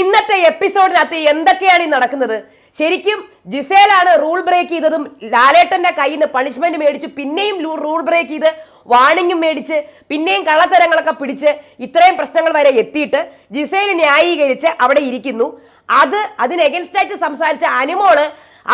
ഇന്നത്തെ എപ്പിസോഡിനകത്ത് എന്തൊക്കെയാണ് ഈ നടക്കുന്നത്? ശരിക്കും ജിസേലാണ് റൂൾ ബ്രേക്ക് ചെയ്തതും ലാലേട്ടന്റെ കയ്യിൽ നിന്ന് പണിഷ്മെന്റ് മേടിച്ചു പിന്നെയും റൂൾ ബ്രേക്ക് ചെയ്ത് വാണിംഗും മേടിച്ച് പിന്നെയും കള്ളത്തരങ്ങളൊക്കെ പിടിച്ച് ഇത്രയും പ്രശ്നങ്ങൾ വരെ എത്തിയിട്ട് ജിസേൽ ന്യായീകരിച്ച് അവിടെ ഇരിക്കുന്നു. അത് അതിന് എഗൻസ്റ്റായിട്ട് സംസാരിച്ച അനുമോൾ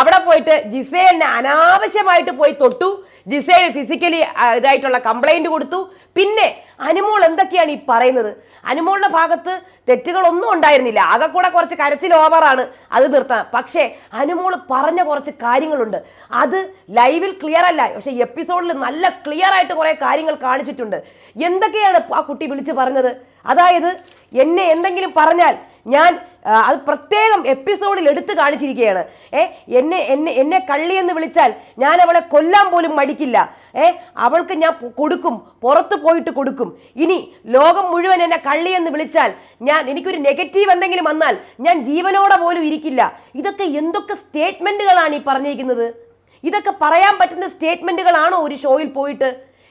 അവിടെ പോയിട്ട് ജിസേലിനെ അനാവശ്യമായിട്ട് പോയി തൊട്ടു. ജിസേൽ ഫിസിക്കലി ഇതായിട്ടുള്ള കംപ്ലൈന്റ് കൊടുത്തു. പിന്നെ അനുമോൾ എന്തൊക്കെയാണ് ഈ പറയുന്നത്? അനുമോളുടെ ഭാഗത്ത് തെറ്റുകളൊന്നും ഉണ്ടായിരുന്നില്ല. ആകെ കൂടെ കുറച്ച് കരച്ചിൽ ഓവറാണ് അത് നിർത്താം. പക്ഷേ അനുമോൾ പറഞ്ഞ കുറച്ച് കാര്യങ്ങളുണ്ട്. അത് ലൈവിൽ ക്ലിയർ അല്ല. പക്ഷേ എപ്പിസോഡിൽ നല്ല ക്ലിയർ ആയിട്ട് കുറേ കാര്യങ്ങൾ കാണിച്ചിട്ടുണ്ട്. എന്തൊക്കെയാണ് ആ കുട്ടി വിളിച്ച് പറഞ്ഞത്? അതായത് എന്നെ എന്തെങ്കിലും പറഞ്ഞാൽ ഞാൻ അത് പ്രത്യേകം എപ്പിസോഡിൽ എടുത്തു കാണിച്ചിരിക്കുകയാണ്. ഏ എന്നെ എന്നെ എന്നെ കള്ളി എന്ന് വിളിച്ചാൽ ഞാൻ അവളെ കൊല്ലാൻ പോലും മടിക്കില്ല. ഏ അവൾക്ക് ഞാൻ കൊടുക്കും പുറത്ത് പോയിട്ട് കൊടുക്കും. ഇനി ലോകം മുഴുവൻ എന്നെ കള്ളി എന്ന് വിളിച്ചാൽ ഞാൻ എനിക്കൊരു നെഗറ്റീവ് എന്തെങ്കിലും വന്നാൽ ഞാൻ ജീവനോടെ പോലും ഇരിക്കില്ല. ഇതൊക്കെ എന്തൊക്കെ സ്റ്റേറ്റ്മെന്റുകളാണ് ഈ പറഞ്ഞിരിക്കുന്നത്? ഇതൊക്കെ പറയാൻ പറ്റുന്ന സ്റ്റേറ്റ്മെന്റുകളാണോ ഒരു ഷോയിൽ പോയിട്ട്?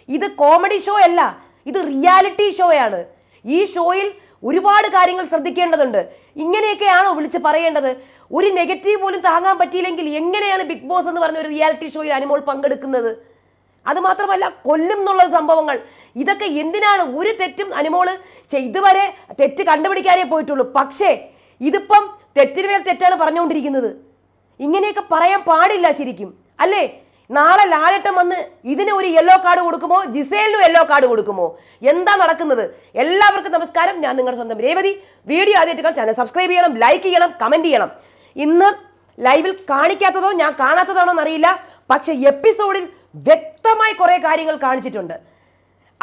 ഇത് കോമഡി ഷോ അല്ല ഇത് റിയാലിറ്റി ഷോയാണ്. ഈ ഷോയിൽ ഒരുപാട് കാര്യങ്ങൾ ശ്രദ്ധിക്കേണ്ടതുണ്ട്. ഇങ്ങനെയൊക്കെയാണോ വിളിച്ച് പറയേണ്ടത്? ഒരു നെഗറ്റീവ് പോലും താങ്ങാൻ പറ്റിയില്ലെങ്കിൽ എങ്ങനെയാണ് ബിഗ് ബോസ് എന്ന് പറഞ്ഞ ഒരു റിയാലിറ്റി ഷോയിൽ അനുമോൾ പങ്കെടുക്കുന്നത്? അത് മാത്രമല്ല കൊല്ലും എന്നുള്ള സംഭവങ്ങൾ. ഇതൊക്കെ എന്തിനാണ്? ഒരു തെറ്റും അനുമോൾ ചെ- ഇതുവരെ തെറ്റ് കണ്ടുപിടിക്കാനേ പോയിട്ടുള്ളൂ. പക്ഷേ ഇതിപ്പം തെറ്റിന് മേൽ തെറ്റാണ് പറഞ്ഞുകൊണ്ടിരിക്കുന്നത്. ഇങ്ങനെയൊക്കെ പറയാൻ പാടില്ല ശരിക്കും. അല്ലേ? നാളെ ലാലട്ടം വന്ന് ഇതിന് ഒരു യെല്ലോ കാർഡ് കൊടുക്കുമോ? ജിസേലിനും യെല്ലോ കാർഡ് കൊടുക്കുമോ? എന്താ നടക്കുന്നത്? എല്ലാവർക്കും നമസ്കാരം. ഞാൻ നിങ്ങളുടെ സ്വന്തം രേവതി. വീഡിയോ ആദ്യമായിട്ട് ചാനൽ സബ്സ്ക്രൈബ് ചെയ്യണം ലൈക്ക് ചെയ്യണം കമന്റ് ചെയ്യണം. ഇന്ന് ലൈവിൽ കാണിക്കാത്തതോ ഞാൻ കാണാത്തതാണോ എന്നറിയില്ല. പക്ഷേ എപ്പിസോഡിൽ വ്യക്തമായി കുറേ കാര്യങ്ങൾ കാണിച്ചിട്ടുണ്ട്.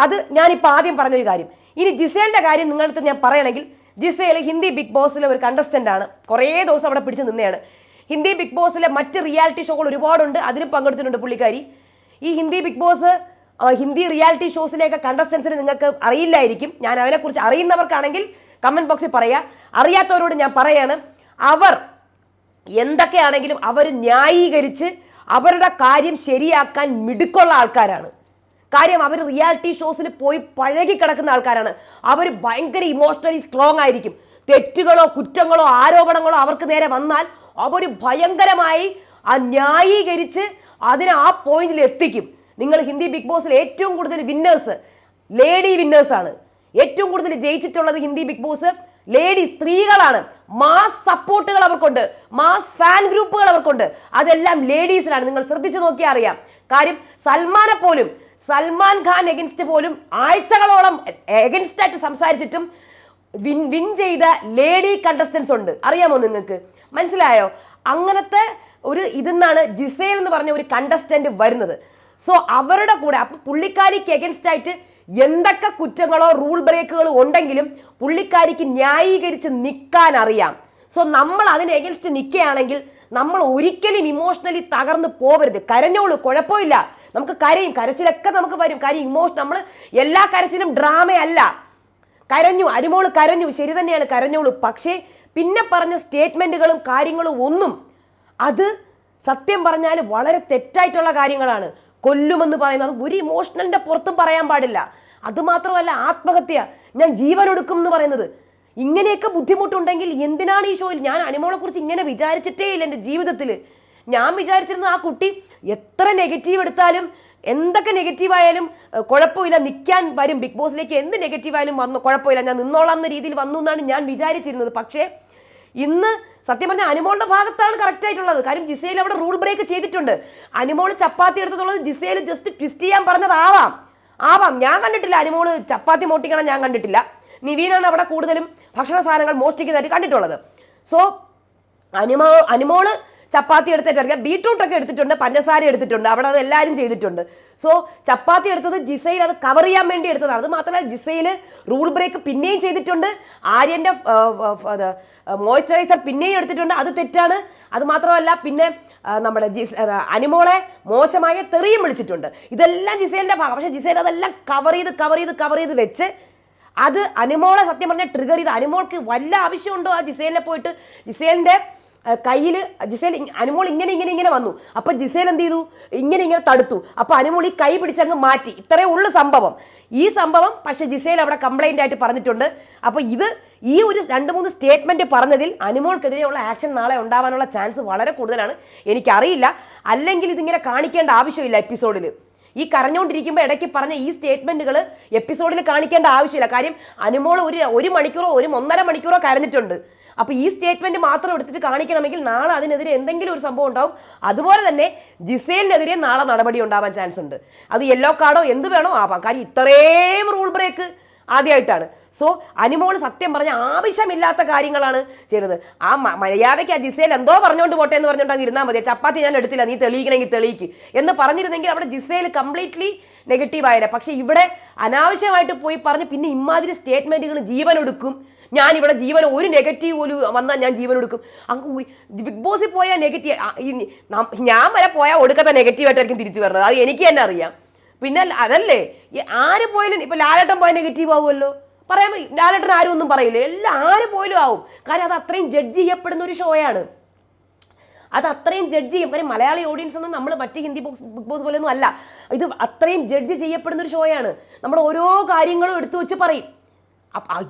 അത് ഞാനിപ്പോൾ ആദ്യം പറഞ്ഞൊരു കാര്യം. ഇനി ജിസേലിന്റെ കാര്യം നിങ്ങളടുത്ത് ഞാൻ പറയണമെങ്കിൽ ജിസേൽ ഹിന്ദി ബിഗ് ബോസിലെ ഒരു കണ്ടസ്റ്റന്റ് ആണ്. കുറേ ദിവസം അവിടെ പിടിച്ച് നിന്നെയാണ്. ഹിന്ദി ബിഗ് ബോസിലെ മറ്റ് റിയാലിറ്റി ഷോകൾ ഒരുപാടുണ്ട് അതിലും പങ്കെടുത്തിട്ടുണ്ട് പുള്ളിക്കാരി. ഈ Hindi Bigg Boss Hindi reality ഷോസിലേക്ക് കണ്ടസ്റ്റൻസിന് നിങ്ങൾക്ക് അറിയില്ലായിരിക്കും. ഞാൻ അതിനെക്കുറിച്ച് അറിയുന്നവർക്കാണെങ്കിൽ കമന്റ് ബോക്സിൽ പറയാം. അറിയാത്തവരോട് ഞാൻ പറയാണ്. അവർ എന്തൊക്കെയാണെങ്കിലും അവർ ന്യായീകരിച്ച് അവരുടെ കാര്യം ശരിയാക്കാൻ മിടുക്കുള്ള ആൾക്കാരാണ്. കാര്യം അവർ റിയാലിറ്റി ഷോസിൽ പോയി പഴകി കിടക്കുന്ന ആൾക്കാരാണ്. അവർ ഭയങ്കര ഇമോഷണലി സ്ട്രോങ് ആയിരിക്കും. തെറ്റുകളോ കുറ്റങ്ങളോ ആരോപണങ്ങളോ അവർക്ക് നേരെ വന്നാൽ അവർ ഭയങ്കരമായി ആ ന്യായീകരിച്ച് അതിനെ ആ പോയിന്റിൽ എത്തിക്കും. നിങ്ങൾ ഹിന്ദി ബിഗ് ബോസിൽ ഏറ്റവും കൂടുതൽ വിന്നേഴ്സ് ലേഡി വിന്നേഴ്സ് ആണ്. ഏറ്റവും കൂടുതൽ ജയിച്ചിട്ടുള്ളത് ഹിന്ദി ബിഗ് ബോസ് ലേഡി സ്ത്രീകളാണ്. മാസ് സപ്പോർട്ടുകൾ അവർക്കുണ്ട്. മാസ് ഫാൻ ഗ്രൂപ്പുകൾ അവർക്കുണ്ട്. അതെല്ലാം ലേഡീസിലാണ് നിങ്ങൾ ശ്രദ്ധിച്ചു നോക്കിയാൽ അറിയാം. കാര്യം സൽമാനെ പോലും സൽമാൻ ഖാൻ എഗൻസ്റ്റ് പോലും ആഴ്ചകളോളം എഗൻസ്റ്റ് ആയിട്ട് സംസാരിച്ചിട്ടും വിൻ വിൻ ചെയ്ത ലേഡി കണ്ടസ്റ്റൻസ് ഉണ്ട്. അറിയാമോ നിങ്ങൾക്ക്? മനസ്സിലായോ? അങ്ങനത്തെ ഒരു ഇതെന്നാണ് ജിസേൽ എന്ന് പറഞ്ഞ ഒരു കണ്ടസ്റ്റന്റ് വരുന്നത്. സോ അവരുടെ കൂടെ അപ്പൊ പുള്ളിക്കാരിക്ക് എഗൻസ്റ്റ് ആയിട്ട് എന്തൊക്കെ കുറ്റങ്ങളോ റൂൾ ബ്രേക്കുകളോ ഉണ്ടെങ്കിലും പുള്ളിക്കാരിക്ക് ന്യായീകരിച്ച് നിൽക്കാൻ അറിയാം. സോ നമ്മൾ അതിന് എഗൻസ്റ്റ് നിൽക്കുകയാണെങ്കിൽ നമ്മൾ ഒരിക്കലും ഇമോഷണലി തകർന്നു പോവരുത്. കരഞ്ഞോളൂ കുഴപ്പമില്ല. നമുക്ക് കരയും കരച്ചിലൊക്കെ നമുക്ക് വരും. കാര്യം ഇമോഷൻ നമ്മൾ എല്ലാ കരച്ചിലും ഡ്രാമയല്ല കരഞ്ഞു അരുമോൾ കരഞ്ഞു. ശരി തന്നെയാണ് കരഞ്ഞോളൂ. പക്ഷേ പിന്നെ പറഞ്ഞ സ്റ്റേറ്റ്മെന്റുകളും കാര്യങ്ങളും ഒന്നും അത് സത്യം പറഞ്ഞാൽ വളരെ തെറ്റായിട്ടുള്ള കാര്യങ്ങളാണ്. കൊല്ലുമെന്ന് പറയുന്നത് ഒരു ഇമോഷണലിന്റെ പുറത്തും പറയാൻ പാടില്ല. അതുമാത്രമല്ല ആത്മഹത്യ ഞാൻ ജീവൻ എടുക്കും എന്ന് പറയുന്നത്. ഇങ്ങനെയൊക്കെ ബുദ്ധിമുട്ടുണ്ടെങ്കിൽ എന്തിനാണ് ഈ ഷോയിൽ? ഞാൻ അനുമോളെക്കുറിച്ച് ഇങ്ങനെ വിചാരിച്ചിട്ടേ ഇല്ല എന്റെ ജീവിതത്തിൽ ഞാൻ വിചാരിച്ചിരുന്ന ആ കുട്ടി എത്ര നെഗറ്റീവ് എടുത്താലും എന്തൊക്കെ നെഗറ്റീവായാലും കുഴപ്പമില്ല നിൽക്കാൻ വരും. ബിഗ് ബോസിലേക്ക് എന്ത് നെഗറ്റീവായാലും വന്നു കുഴപ്പമില്ല. ഞാൻ നിന്നോളാം എന്ന രീതിയിൽ വന്നു എന്നാണ് ഞാൻ വിചാരിച്ചിരുന്നത്. പക്ഷേ ഇന്ന് സത്യം പറഞ്ഞാൽ അനുമോളുടെ ഭാഗത്താണ് കറക്റ്റ് ആയിട്ടുള്ളത്. കാര്യം ജിസേൽ അവിടെ റൂൾ ബ്രേക്ക് ചെയ്തിട്ടുണ്ട്. അനുമോൾ ചപ്പാത്തി എടുത്തതുള്ളത് ജിസേൽ ജസ്റ്റ് ട്വിസ്റ്റ് ചെയ്യാൻ പറഞ്ഞതാവാം. ആവാം. ഞാൻ കണ്ടിട്ടില്ല അനുമോൾ ചപ്പാത്തി മോട്ടിക്കണം ഞാൻ കണ്ടിട്ടില്ല. നിവീനാണ് അവിടെ കൂടുതലും ഭക്ഷണ സാധനങ്ങൾ മോഷ്ടിക്കുന്നതായിട്ട് കണ്ടിട്ടുള്ളത്. സോ അനുമോ അനിമോൾ ചപ്പാത്തി എടുത്തിട്ട് ബീട്രൂട്ട് ഒക്കെ എടുത്തിട്ടുണ്ട് പഞ്ചസാര എടുത്തിട്ടുണ്ട് അവിടെ അത് എല്ലാവരും ചെയ്തിട്ടുണ്ട്. സോ ചപ്പാത്തി എടുത്തത് ജിസയിൽ അത് കവർ ചെയ്യാൻ വേണ്ടി എടുത്തതാണ്. അത് മാത്രമല്ല ജിസയിൽ റൂൾ ബ്രേക്ക് പിന്നെയും ചെയ്തിട്ടുണ്ട്. ആര്യന്റെ മോയ്സ്ചറൈസർ പിന്നെയും എടുത്തിട്ടുണ്ട്. അത് തെറ്റാണ്. അത് മാത്രമല്ല പിന്നെ നമ്മുടെ ജിസ് അനിമോളെ മോശമായ തെറിയും വിളിച്ചിട്ടുണ്ട്. ഇതെല്ലാം ജിസേലിന്റെ ഭാഗം. പക്ഷേ ജിസേൽ അതെല്ലാം കവർ ചെയ്ത് കവർ ചെയ്ത് കവർ ചെയ്ത് വെച്ച് അത് അനുമോളെ സത്യം പറഞ്ഞാൽ ട്രിഗർ ചെയ്ത് അനിമോൾക്ക് വല്ല ആവശ്യമുണ്ടോ ആ ജിസേലിനെ പോയിട്ട്? ജിസേലിന്റെ കയ്യിൽ ജിസേൽ അനുമോൾ ഇങ്ങനെ ഇങ്ങനെ ഇങ്ങനെ വന്നു. അപ്പം ജിസേൽ എന്ത് ചെയ്തു? ഇങ്ങനെ ഇങ്ങനെ തടുത്തു. അപ്പം അനുമോൾ ഈ കൈ പിടിച്ചങ്ങ് മാറ്റി. ഇത്രയേ ഉള്ളു സംഭവം. ഈ സംഭവം പക്ഷെ ജിസേൽ അവിടെ കംപ്ലൈന്റ് ആയിട്ട് പറഞ്ഞിട്ടുണ്ട്. അപ്പോൾ ഇത് ഈ ഒരു രണ്ട് മൂന്ന് സ്റ്റേറ്റ്മെന്റ് പറഞ്ഞതിൽ അനുമോൾക്കെതിരെയുള്ള ആക്ഷൻ നാളെ ഉണ്ടാവാനുള്ള ചാൻസ് വളരെ കൂടുതലാണ്. എനിക്കറിയില്ല. അല്ലെങ്കിൽ ഇതിങ്ങനെ കാണിക്കേണ്ട ആവശ്യമില്ല എപ്പിസോഡിൽ ഈ കരഞ്ഞുകൊണ്ടിരിക്കുമ്പോൾ ഇടയ്ക്ക് പറഞ്ഞ ഈ സ്റ്റേറ്റ്മെന്റുകൾ എപ്പിസോഡിൽ കാണിക്കേണ്ട ആവശ്യമില്ല. കാര്യം അനുമോൾ ഒരു ഒരു മണിക്കൂറോ ഒരു ഒന്നര മണിക്കൂറോ കരഞ്ഞിട്ടുണ്ട്. അപ്പോൾ ഈ സ്റ്റേറ്റ്മെന്റ് മാത്രം എടുത്തിട്ട് കാണിക്കണമെങ്കിൽ നാളെ അതിനെതിരെ എന്തെങ്കിലും ഒരു സംഭവം ഉണ്ടാവും. അതുപോലെ തന്നെ ജിസേലിനെതിരെ നാളെ നടപടി ഉണ്ടാവാൻ ചാൻസ് ഉണ്ട്. അത് യെല്ലോ കാർഡോ എന്ത് വേണോ ആവാം. കാര്യം ഇത്രയും റൂൾ ബ്രേക്ക് ആദ്യമായിട്ടാണ് സോ അനിമോൾ സത്യം പറഞ്ഞ ആവശ്യമില്ലാത്ത കാര്യങ്ങളാണ് ചെയ്തത്. ആ മര്യാദയ്ക്ക് ആ ജിസേൽ എന്തോ പറഞ്ഞുകൊണ്ട് പോട്ടെ എന്ന് പറഞ്ഞുകൊണ്ട് ഇരുന്നാൽ മതി. ചപ്പാത്തി ഞാൻ എടുത്തില്ല നീ തെളിയിക്കണമെങ്കിൽ തെളിയിക്ക് എന്ന് പറഞ്ഞിരുന്നെങ്കിൽ അവിടെ ജിസേൽ കംപ്ലീറ്റ്ലി നെഗറ്റീവ് ആയേനെ. പക്ഷെ ഇവിടെ അനാവശ്യമായിട്ട് പോയി പറഞ്ഞ് പിന്നെ ഇമാതിരി സ്റ്റേറ്റ്മെന്റുകൾ ജീവൻ എടുക്കും. ഞാൻ ഇവിടെ ജീവൻ ഒരു നെഗറ്റീവ് പോലും വന്നാൽ ഞാൻ ജീവൻ എടുക്കും. അങ്ങ് ബിഗ് ബോസിൽ പോയാൽ നെഗറ്റീവ് ഞാൻ വരെ പോയാൽ ഒടുക്കത്തെ നെഗറ്റീവായിട്ടായിരിക്കും തിരിച്ചു വരുന്നത് അത് എനിക്ക് തന്നെ അറിയാം. പിന്നെ അതല്ലേ ആര് പോയാലും ഇപ്പം ലാലേട്ടൻ പോയാൽ നെഗറ്റീവ് ആവുമല്ലോ. പറയാൻ ലാലേട്ടൻ ആരും ഒന്നും പറയില്ല. എല്ലാം ആര് പോയാലും ആവും. കാരണം അത് അത്രയും ജഡ്ജ് ചെയ്യപ്പെടുന്ന ഒരു ഷോയാണ് അത് അത്രയും ജഡ്ജ് ചെയ്യും. കാര്യം മലയാളി ഓഡിയൻസ് ഒന്നും നമ്മൾ മറ്റ് ഹിന്ദി ബോക്സ് ബിഗ് ബോസ് പോലെയൊന്നും അല്ല. ഇത് അത്രയും ജഡ്ജ് ചെയ്യപ്പെടുന്ന ഒരു ഷോയാണ് നമ്മൾ ഓരോ കാര്യങ്ങളും എടുത്തു വെച്ച് പറയും.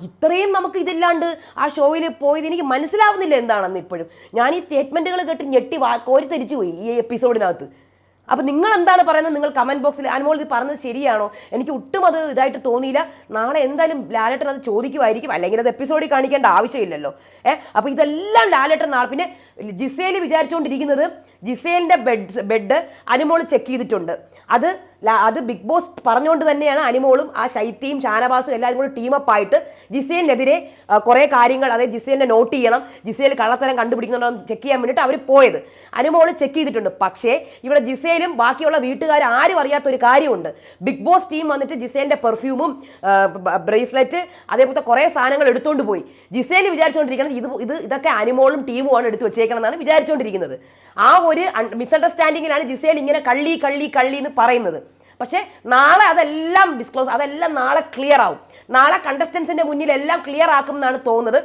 ഇത്രയും നമുക്ക് ഇതില്ലാണ്ട് ആ ഷോയിൽ പോയത് എനിക്ക് മനസ്സിലാവുന്നില്ല എന്താണെന്ന് ഇപ്പോഴും. ഞാൻ ഈ സ്റ്റേറ്റ്മെന്റുകൾ കേട്ട് ഞെട്ടി വാ കോരിത്തരിച്ചു പോയി ഈ എപ്പിസോഡിനകത്ത്. അപ്പം നിങ്ങൾ എന്താണ് പറയുന്നത്? നിങ്ങൾ കമന്റ് ബോക്സിൽ അനുമോൾ ഇത് പറഞ്ഞത് ശരിയാണോ? എനിക്ക് ഒട്ടും അത് ഇതായിട്ട് തോന്നിയില്ല. നാളെ എന്തായാലും ലാലേട്ടൻ അത് ചോദിക്കുമായിരിക്കും. അല്ലെങ്കിൽ അത് എപ്പിസോഡിൽ കാണിക്കേണ്ട ആവശ്യമില്ലല്ലോ. ഏഹ് അപ്പോൾ ഇതെല്ലാം ലാലേട്ടൻ നാളെ പിന്നെ ജിസേൽ വിചാരിച്ചുകൊണ്ടിരിക്കുന്നത് ജിസേലിന്റെ ബെഡ് ബെഡ് അനുമോൾ ചെക്ക് ചെയ്തിട്ടുണ്ട്. അത് അത് ബിഗ് ബോസ് പറഞ്ഞുകൊണ്ട് തന്നെയാണ് അനുമോളും ആ ശൈത്യയും ഷാനവാസും എല്ലാവരും കൂടി ടീമപ്പ് ആയിട്ട് ജിസേലിനെതിരെ കുറേ കാര്യങ്ങൾ അതായത് ജിസേലിനെ നോട്ട് ചെയ്യണം ജിസേൽ കള്ളത്തരം കണ്ടുപിടിക്കുന്നുണ്ടോ ചെക്ക് ചെയ്യാൻ വേണ്ടിയിട്ട് അവർ പോയത്. അനുമോൾ ചെക്ക് ചെയ്തിട്ടുണ്ട്. പക്ഷേ ഇവിടെ ജിസേലും ബാക്കിയുള്ള വീട്ടുകാർ ആരും അറിയാത്ത ഒരു കാര്യമുണ്ട്. ബിഗ് ബോസ് ടീം വന്നിട്ട് ജിസേലിന്റെ പെർഫ്യൂമും ബ്രേസ്ലെറ്റ് അതേപോലത്തെ കുറേ സാധനങ്ങൾ എടുത്തുകൊണ്ട് പോയി. ജിസേൽ വിചാരിച്ചുകൊണ്ടിരിക്കുന്നത് ഇത് ഇത് ഇതൊക്കെ അനുമോളും ടീമുമാണ് എടുത്ത് വെച്ചേക്കണം എന്നാണ് വിചാരിച്ചുകൊണ്ടിരിക്കുന്നത്. ആ ഒരു മിസ്അണ്ടർസ്റ്റാൻഡിങ്ങിലാണ് ജിസേൽ ഇങ്ങനെ കള്ളി കള്ളി കള്ളി എന്ന് പറയുന്നത്. പക്ഷേ നാളെ അതെല്ലാം ഡിസ്ക്ലോസ് അതെല്ലാം നാളെ ക്ലിയർ ആവും. നാളെ കണ്ടസ്റ്റൻസിന്റെ മുന്നിൽ എല്ലാം ക്ലിയർ ആക്കും എന്നാണ് തോന്നുന്നത്.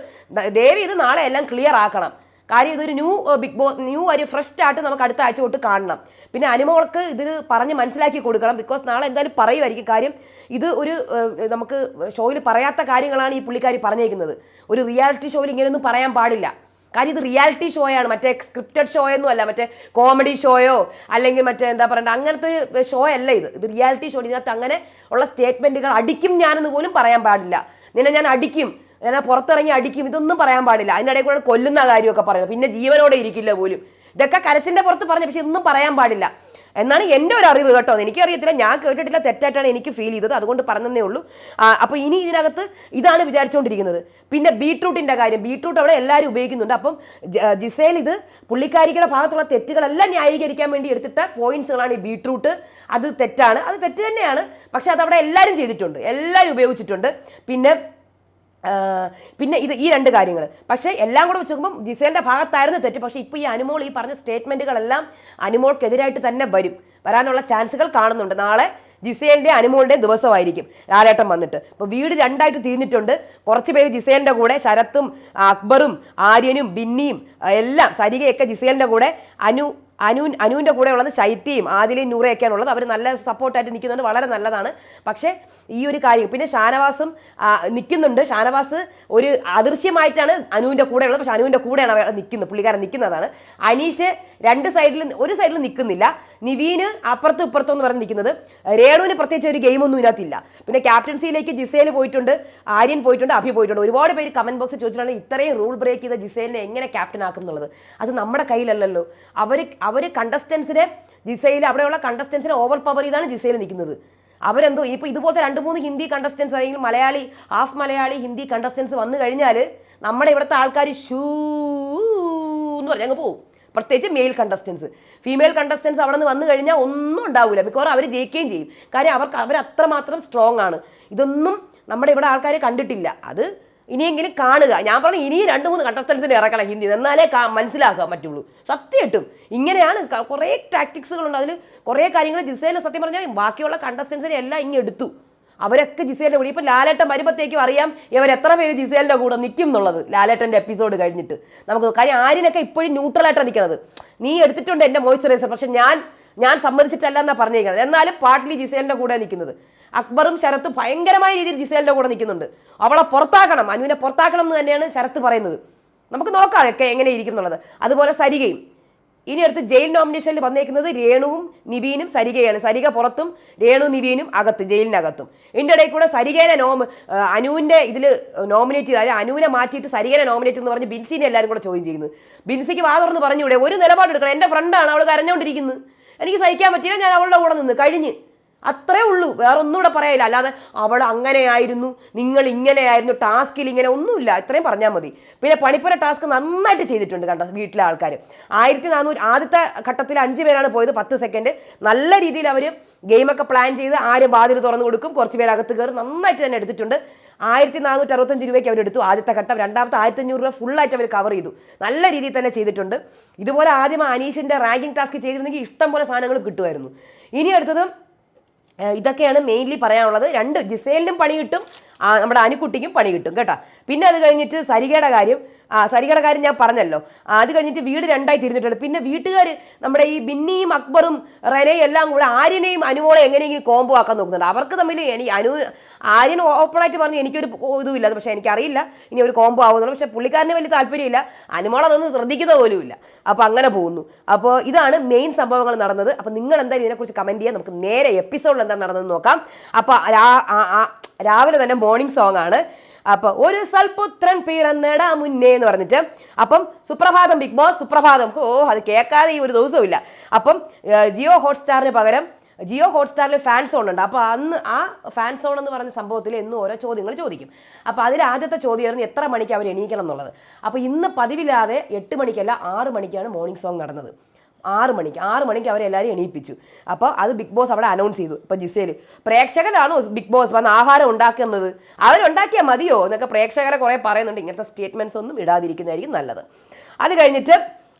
ദേവി ഇത് നാളെ എല്ലാം ക്ലിയർ ആക്കണം. കാര്യം ഇതൊരു ന്യൂ ബിഗ് ബോസ് ന്യൂ ഒരു ഫ്രഷ് സ്റ്റാർട്ട് നമുക്ക് അടുത്ത ആഴ്ച തൊട്ട് കാണണം. പിന്നെ അനുമോൾക്ക് ഇത് പറഞ്ഞ് മനസ്സിലാക്കി കൊടുക്കണം. ബിക്കോസ് നാളെ എന്തായാലും പറയുമായിരിക്കും. കാര്യം ഇത് ഒരു നമുക്ക് ഷോയിൽ പറയാത്ത കാര്യങ്ങളാണ് ഈ പുള്ളിക്കാരി പറഞ്ഞേക്കുന്നത്. ഒരു റിയാലിറ്റി ഷോയിൽ ഇങ്ങനെയൊന്നും പറയാൻ പാടില്ല. കാര്യം ഇത് റിയാലിറ്റി ഷോയാണ്. മറ്റേ സ്ക്രിപ്റ്റഡ് ഷോ ഒന്നും അല്ല. മറ്റേ കോമഡി ഷോയോ അല്ലെങ്കിൽ മറ്റേ എന്താ പറയണ്ട അങ്ങനത്തെ ഷോ അല്ല ഇത്. ഇത് റിയാലിറ്റി ഷോ ഇതിനകത്ത് അങ്ങനെ ഉള്ള സ്റ്റേറ്റ്മെന്റുകൾ അടിക്കും ഞാനെന്ന് പോലും പറയാൻ പാടില്ല. നിന്നെ ഞാൻ അടിക്കും. ഞാൻ പുറത്തിറങ്ങി അടിക്കും. ഇതൊന്നും പറയാൻ പാടില്ല. അതിനിടയിൽ കൂടെ കൊല്ലുന്ന കാര്യമൊക്കെ പറയുന്നത് പിന്നെ ജീവനോടെ ഇരിക്കില്ല പോലും. ഇതൊക്കെ കരച്ചിന്റെ പുറത്ത് പറഞ്ഞു പക്ഷെ ഒന്നും പറയാൻ പാടില്ല. എന്നാണ് എന്റെ ഒരു അറിവ് കേട്ടോ. എനിക്കറിയത്തില്ല. ഞാൻ കേട്ടിട്ടില്ല. തെറ്റായിട്ടാണ് എനിക്ക് ഫീൽ ചെയ്തത്. അതുകൊണ്ട് പറഞ്ഞതേ ഉള്ളൂ. അപ്പോൾ ഇനി ഇതിനകത്ത് ഇതാണ് വിചാരിച്ചുകൊണ്ടിരിക്കുന്നത് പിന്നെ ബീട്രൂട്ടിന്റെ കാര്യം. ബീട്രൂട്ട് അവിടെ എല്ലാവരും ഉപയോഗിക്കുന്നുണ്ട്. അപ്പം ജിസേൽ ഇത് പുള്ളിക്കാരിക്കുടെ ഭാഗത്തുള്ള തെറ്റുകളെല്ലാം ന്യായീകരിക്കാൻ വേണ്ടി എടുത്തിട്ട പോയിന്റ്സുകളാണ് ഈ ബീട്രൂട്ട്. അത് തെറ്റാണ്. അത് തെറ്റ് തന്നെയാണ്. പക്ഷെ അത് അവിടെ എല്ലാവരും ചെയ്തിട്ടുണ്ട്. എല്ലാവരും ഉപയോഗിച്ചിട്ടുണ്ട്. പിന്നെ പിന്നെ ഇത് ഈ രണ്ട് കാര്യങ്ങൾ പക്ഷേ എല്ലാം കൂടെ വെച്ച് നോക്കുമ്പോൾ ജിസേലിന്റെ ഭാഗത്തായിരുന്നു തെറ്റ്. പക്ഷേ ഇപ്പോൾ ഈ അനുമോൾ ഈ പറഞ്ഞ സ്റ്റേറ്റ്മെന്റുകളെല്ലാം അനുമോൾക്കെതിരായിട്ട് തന്നെ വരും. വരാനുള്ള ചാൻസുകൾ കാണുന്നുണ്ട്. നാളെ ജിസേലിന്റെ അനുമോളുടെ ദിവസമായിരിക്കും. ലാലേട്ടൻ വന്നിട്ട്. ഇപ്പോൾ വീട് രണ്ടായിട്ട് തിരിഞ്ഞിട്ടുണ്ട്. കുറച്ച് പേര് ജിസേലിന്റെ കൂടെ ശരത്തും അക്ബറും ആര്യനും ബിന്നിയും എല്ലാം സരികയൊക്കെ ജിസേലിന്റെ കൂടെ അനു അനു അനുവിന്റെ കൂടെ ഉള്ളത് ശൈത്യയും ആദിലയും നൂറയൊക്കെയാണ് ഉള്ളത് അവർ നല്ല സപ്പോർട്ടായിട്ട് നിൽക്കുന്നുണ്ട്. വളരെ നല്ലതാണ്. പക്ഷേ ഈ ഒരു കാര്യം പിന്നെ ഷാനവാസും നിൽക്കുന്നുണ്ട്. ഷാനവാസ് ഒരു അദൃശ്യമായിട്ടാണ് അനുവിന്റെ കൂടെ ഉള്ളത്. പക്ഷെ അനുവിന്റെ കൂടെയാണ് അവർ നിൽക്കുന്നത്. പുള്ളിക്കാരൻ നിൽക്കുന്നതാണ്. അനീഷ് രണ്ട് സൈഡിൽ ഒരു സൈഡിൽ നിൽക്കുന്നില്ല. നിവീന് അപ്പുറത്ത് ഇപ്പുറത്തും എന്ന് പറഞ്ഞ് നിൽക്കുന്നത് രേണുവിന് പ്രത്യേകിച്ച് ഒരു ഗെയിമൊന്നും ഇതിനകത്തില്ല. പിന്നെ ക്യാപ്റ്റൻസിയിലേക്ക് ജിസേൽ പോയിട്ടുണ്ട് ആര്യൻ പോയിട്ടുണ്ട് അഭി പോയിട്ടുണ്ട്. ഒരുപാട് പേര് കമന്റ് ബോക്സിൽ ചോദിച്ചിട്ടാണ് ഇത്രയും റൂൾ ബ്രേക്ക് ചെയ്ത ജിസേലിനെ എങ്ങനെ ക്യാപ്റ്റൻ ആക്കും എന്നുള്ളത് അത് നമ്മുടെ കയ്യിലല്ലല്ലോ. അവർ അവർ കണ്ടസ്റ്റൻസിനെ ജിസയിൽ അവിടെയുള്ള കണ്ടസ്റ്റൻസിനെ ഓവർ പവർ ചെയ്താണ് ജിസയിൽ നിൽക്കുന്നത്. അവരെന്തോ ഇപ്പോൾ ഇതുപോലത്തെ രണ്ട് മൂന്ന് ഹിന്ദി കണ്ടസ്റ്റൻസ് അല്ലെങ്കിൽ മലയാളി ഹാഫ് മലയാളി ഹിന്ദി കണ്ടസ്റ്റൻസ് വന്നു കഴിഞ്ഞാൽ നമ്മുടെ ഇവിടുത്തെ ആൾക്കാർ ഷൂ എന്ന് പറഞ്ഞ് അങ്ങ് പോകും പ്രത്യേകിച്ച് മെയിൽ കണ്ടസ്റ്റൻസ് ഫീമെയിൽ കണ്ടസ്റ്റൻസ് അവിടെ നിന്ന് വന്നു കഴിഞ്ഞാൽ ഒന്നും ഉണ്ടാവില്ല ബിക്കോസ് അവർ ജയിക്കുകയും ചെയ്യും. കാര്യം അവർക്ക് അവർ അത്രമാത്രം സ്ട്രോങ് ആണ്. ഇതൊന്നും നമ്മുടെ ഇവിടെ ആൾക്കാർ കണ്ടിട്ടില്ല. അത് ഇനിയെങ്കിലും കാണുക. ഞാൻ പറഞ്ഞു ഇനി രണ്ട് മൂന്ന് കണ്ടസ്റ്റൻസിന് ഇറക്കണം ഹിന്ദി. എന്നാലേ മനസ്സിലാക്കാൻ പറ്റുള്ളൂ. സത്യമായിട്ടും ഇങ്ങനെയാണ് കുറേ ടാക്ടിക്സുകളുണ്ട് അതിൽ കുറേ കാര്യങ്ങൾ ജിസേനെ സത്യം പറഞ്ഞാൽ ബാക്കിയുള്ള കണ്ടസ്റ്റൻസിനെ എല്ലാം ഇങ്ങ് എടുത്തു. അവരൊക്കെ ജിസേലിന്റെ കൂടെ. ഇപ്പോൾ ലാലേട്ടൻ വരുമ്പോഴത്തേക്കും അറിയാം ഇവർ എത്ര പേര് ജിസേലിന്റെ കൂടെ നിൽക്കും എന്നുള്ളത്. ലാലേട്ടന്റെ എപ്പിസോഡ് കഴിഞ്ഞിട്ട്. നമുക്ക് കാര്യം ആരിനൊക്കെ ഇപ്പോഴും ന്യൂട്രലായിട്ടാണ് നിൽക്കുന്നത്. നീ എടുത്തിട്ടുണ്ട് എന്റെ മോയ്സ്ചറൈസർ പക്ഷെ ഞാൻ ഞാൻ സമ്മതിച്ചിട്ടല്ല എന്നാണ് പറഞ്ഞിരിക്കുന്നത്. എന്നാലും പാട്ടിലി ജിസേലിന്റെ കൂടെ നിൽക്കുന്നത്. അക്ബറും ശരത്തും ഭയങ്കരമായ രീതിയിൽ ജിസേലിന്റെ കൂടെ നിൽക്കുന്നുണ്ട്. അവളെ പുറത്താക്കണം അനുവിനെ പുറത്താക്കണം എന്ന് തന്നെയാണ് ശരത്ത് പറയുന്നത്. നമുക്ക് നോക്കാം ഒക്കെ എങ്ങനെ ഇരിക്കും എന്നുള്ളത്. അതുപോലെ സരികയും. ഇനി അടുത്ത് ജയിൽ നോമിനേഷനിൽ വന്നേക്കുന്നത് രേണുവും നിവീനും സരികയാണ്. സരിക പുറത്തും രേണു നിവീനും അകത്ത് ജയിലിനകത്തും. ഇതിന്റെ ഇടയിൽ കൂടെ സരികേനെ നോമ അനുവിന്റെ ഇതിൽ നോമിനേറ്റ് ചെയ്താൽ അനുവിനെ മാറ്റിയിട്ട് സരികേനെ നോമിനേറ്റ് എന്ന് പറഞ്ഞ് ബിൻസിനെ എല്ലാവരും കൂടെ ചോദ്യം ചെയ്യുന്നു. ബിൻസിക്ക് വാ തുറന്ന് പറഞ്ഞൂടെ ഒരു നിലപാടെടുക്കണം. എന്റെ ഫ്രണ്ടാണ് അവൾ കരഞ്ഞുകൊണ്ടിരിക്കുന്നത് എനിക്ക് സഹിക്കാൻ പറ്റില്ല ഞാൻ അവളുടെ കൂടെ നിന്ന് കഴിഞ്ഞ്. അത്രേ ഉള്ളൂ. വേറെ ഒന്നും ഇവിടെ പറയില്ല അല്ലാതെ അവൾ അങ്ങനെയായിരുന്നു നിങ്ങൾ ഇങ്ങനെയായിരുന്നു ടാസ്കിൽ ഇങ്ങനെ ഒന്നുമില്ല. ഇത്രയും പറഞ്ഞാൽ മതി. പിന്നെ പണിപ്പുര ടാസ്ക് നന്നായിട്ട് ചെയ്തിട്ടുണ്ട് കണ്ട വീട്ടിലെ ആൾക്കാർ ആയിരത്തി നാനൂറ് ആദ്യത്തെ ഘട്ടത്തിൽ അഞ്ച് പേരാണ് പോയത് പത്ത് സെക്കൻഡ് നല്ല രീതിയിൽ അവർ ഗെയിമൊക്കെ പ്ലാൻ ചെയ്ത് ആരും ബാതിൽ തുറന്നു കൊടുക്കും. കുറച്ച് പേര് അകത്ത് കയറി. നന്നായിട്ട് തന്നെ എടുത്തിട്ടുണ്ട്. ആയിരത്തി നാനൂറ്റി അറുപത്തഞ്ച് രൂപയ്ക്ക് അവർ എടുത്തു. ആദ്യത്തെ ഘട്ടം രണ്ടാമത്തെ ആയിരത്തി അഞ്ഞൂറ് രൂപ ഫുള്ളായിട്ട് അവർ കവർ ചെയ്തു. നല്ല രീതിയിൽ തന്നെ ചെയ്തിട്ടുണ്ട്. ഇതുപോലെ ആദ്യം അനീഷിന്റെ റാങ്കിങ് ടാസ്ക് ചെയ്തിരുന്നെങ്കിൽ ഇഷ്ടം പോലെ സാധനങ്ങൾ കിട്ടുമായിരുന്നു. ഇനി അടുത്തത് ഇതൊക്കെയാണ് മെയിൻലി പറയാനുള്ളത്. രണ്ട് ജിസേലിനും പണി കിട്ടും നമ്മുടെ അനുക്കുട്ടിക്കും പണി കിട്ടും കേട്ടോ. പിന്നെ അത് കഴിഞ്ഞിട്ട് സരികയുടെ കാര്യം. ആ സരികയുടെ കാര്യം ഞാൻ പറഞ്ഞല്ലോ. അത് കഴിഞ്ഞിട്ട് വീട് രണ്ടായി തിരിഞ്ഞിട്ടുണ്ട്. പിന്നെ വീട്ടുകാർ നമ്മുടെ ഈ ബിന്നിയും അക്ബറും റെനയും എല്ലാം കൂടെ ആര്യനെയും അനുമോളെ എങ്ങനെയെങ്കിലും കോംബോ ആക്കാൻ നോക്കുന്നുണ്ട്. അവർക്ക് തമ്മിൽ എനിക്ക് അനു ആര്യൻ ഓപ്പണായിട്ട് പറഞ്ഞു എനിക്കൊരു ഇതുമില്ല. പക്ഷേ എനിക്കറിയില്ല. ഇനി ഒരു കോംബോ ആവുന്നുള്ളൂ പക്ഷേ പുള്ളിക്കാരന് വലിയ താല്പര്യമില്ല. അനുമോൾ അതൊന്നും ശ്രദ്ധിക്കുന്ന പോലുമില്ല. അപ്പോൾ അങ്ങനെ പോകുന്നു. അപ്പോൾ ഇതാണ് മെയിൻ സംഭവങ്ങൾ നടന്നത്. അപ്പോൾ നിങ്ങൾ എന്തായാലും ഇതിനെക്കുറിച്ച് കമന്റ് ചെയ്യാം. നമുക്ക് നേരെ എപ്പിസോഡിൽ എന്താ നടന്നതെന്ന് നോക്കാം. അപ്പോൾ രാവിലെ തന്നെ മോർണിംഗ് സോങ് ആണ്. അപ്പൊ ഒരു സൽപുത്രൻ പിറന്നടാ മുന്നേ എന്ന് പറഞ്ഞിട്ട് അപ്പം സുപ്രഭാതം ബിഗ് ബോസ് സുപ്രഭാതം ഓ അത് കേൾക്കാതെ ഈ ഒരു ദിവസമില്ല അപ്പം ജിയോ ഹോട്ട്സ്റ്റാറിന് പകരം ജിയോ ഹോട്ട്സ്റ്റാറിൽ ഫാൻ സോൺ ഉണ്ട്. അപ്പോൾ അന്ന് ആ ഫാൻ സോൺ എന്ന് പറഞ്ഞ സംഭവത്തിൽ എന്നും ഓരോ ചോദ്യങ്ങൾ ചോദിക്കും. അപ്പോൾ അതിൽ ആദ്യത്തെ ചോദ്യമായിരുന്നു എത്ര മണിക്ക് അവർ എണീക്കണം എന്നുള്ളത്. അപ്പോൾ ഇന്ന് പതിവില്ലാതെ എട്ട് മണിക്കല്ല ആറ് മണിക്കാണ് മോർണിംഗ് സോങ് നടന്നത്. ആറ് മണിക്ക് ആറ് മണിക്ക് അവരെല്ലാവരും എണീപ്പിച്ചു. അപ്പോൾ അത് ബിഗ് ബോസ് അവിടെ അനൗൺസ് ചെയ്തു. ഇപ്പോൾ ജിസേൽ പ്രേക്ഷകരാണോ ബിഗ് ബോസ് വന്ന് ആഹാരം ഉണ്ടാക്കുന്നത്? അവരുണ്ടാക്കിയാൽ മതിയോ? എന്നൊക്കെ പ്രേക്ഷകരെ കുറേ പറയുന്നുണ്ട്. ഇങ്ങനത്തെ സ്റ്റേറ്റ്മെന്റ്സ് ഒന്നും ഇടാതിരിക്കുന്നതായിരിക്കും നല്ലത്. അത് കഴിഞ്ഞിട്ട്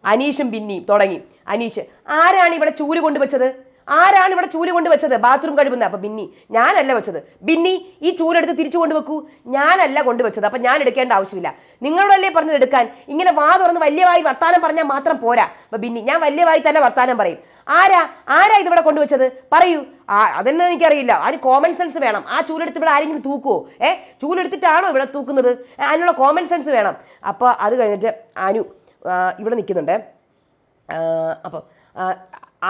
അനീഷും പിന്നിയും തുടങ്ങി. അനീഷ് ആരാണ് ഇവിടെ ചൂൽ കൊണ്ടുവച്ചത്? ആരാണ് ഇവിടെ ചൂൽ കൊണ്ട് വെച്ചത്? ബാത്റൂം കഴിവുന്നത് അപ്പൊ ബിന്നി. ഞാനല്ല വെച്ചത്. ബിന്നി ഈ ചൂലെടുത്ത് തിരിച്ചു കൊണ്ടുവെക്കൂ. ഞാനല്ല കൊണ്ടുവച്ചത് അപ്പൊ ഞാൻ എടുക്കേണ്ട ആവശ്യമില്ല. നിങ്ങളോടല്ലേ പറഞ്ഞത് എടുക്കാൻ? ഇങ്ങനെ വാ തുറന്ന് വലിയവായി വർത്താനം പറഞ്ഞാൽ മാത്രം പോരാ. അപ്പൊ ബിന്നി ഞാൻ വലിയവായി തന്നെ വർത്താനം പറയും. ആരാ? ആരാ ഇതിവിടെ കൊണ്ടുവച്ചത് പറയൂ. ആ അതെന്നെ എനിക്കറിയില്ല. അതിന് കോമൺ സെൻസ് വേണം. ആ ചൂലെടുത്ത് ഇവിടെ ആരെങ്കിലും തൂക്കുവോ? ഏ? ചൂലെടുത്തിട്ടാണോ ഇവിടെ തൂക്കുന്നത്? അതിനുള്ള കോമൺ സെൻസ് വേണം. അപ്പോൾ അത് കഴിഞ്ഞിട്ട് അനു ഇവിടെ നിൽക്കുന്നുണ്ട്. അപ്പം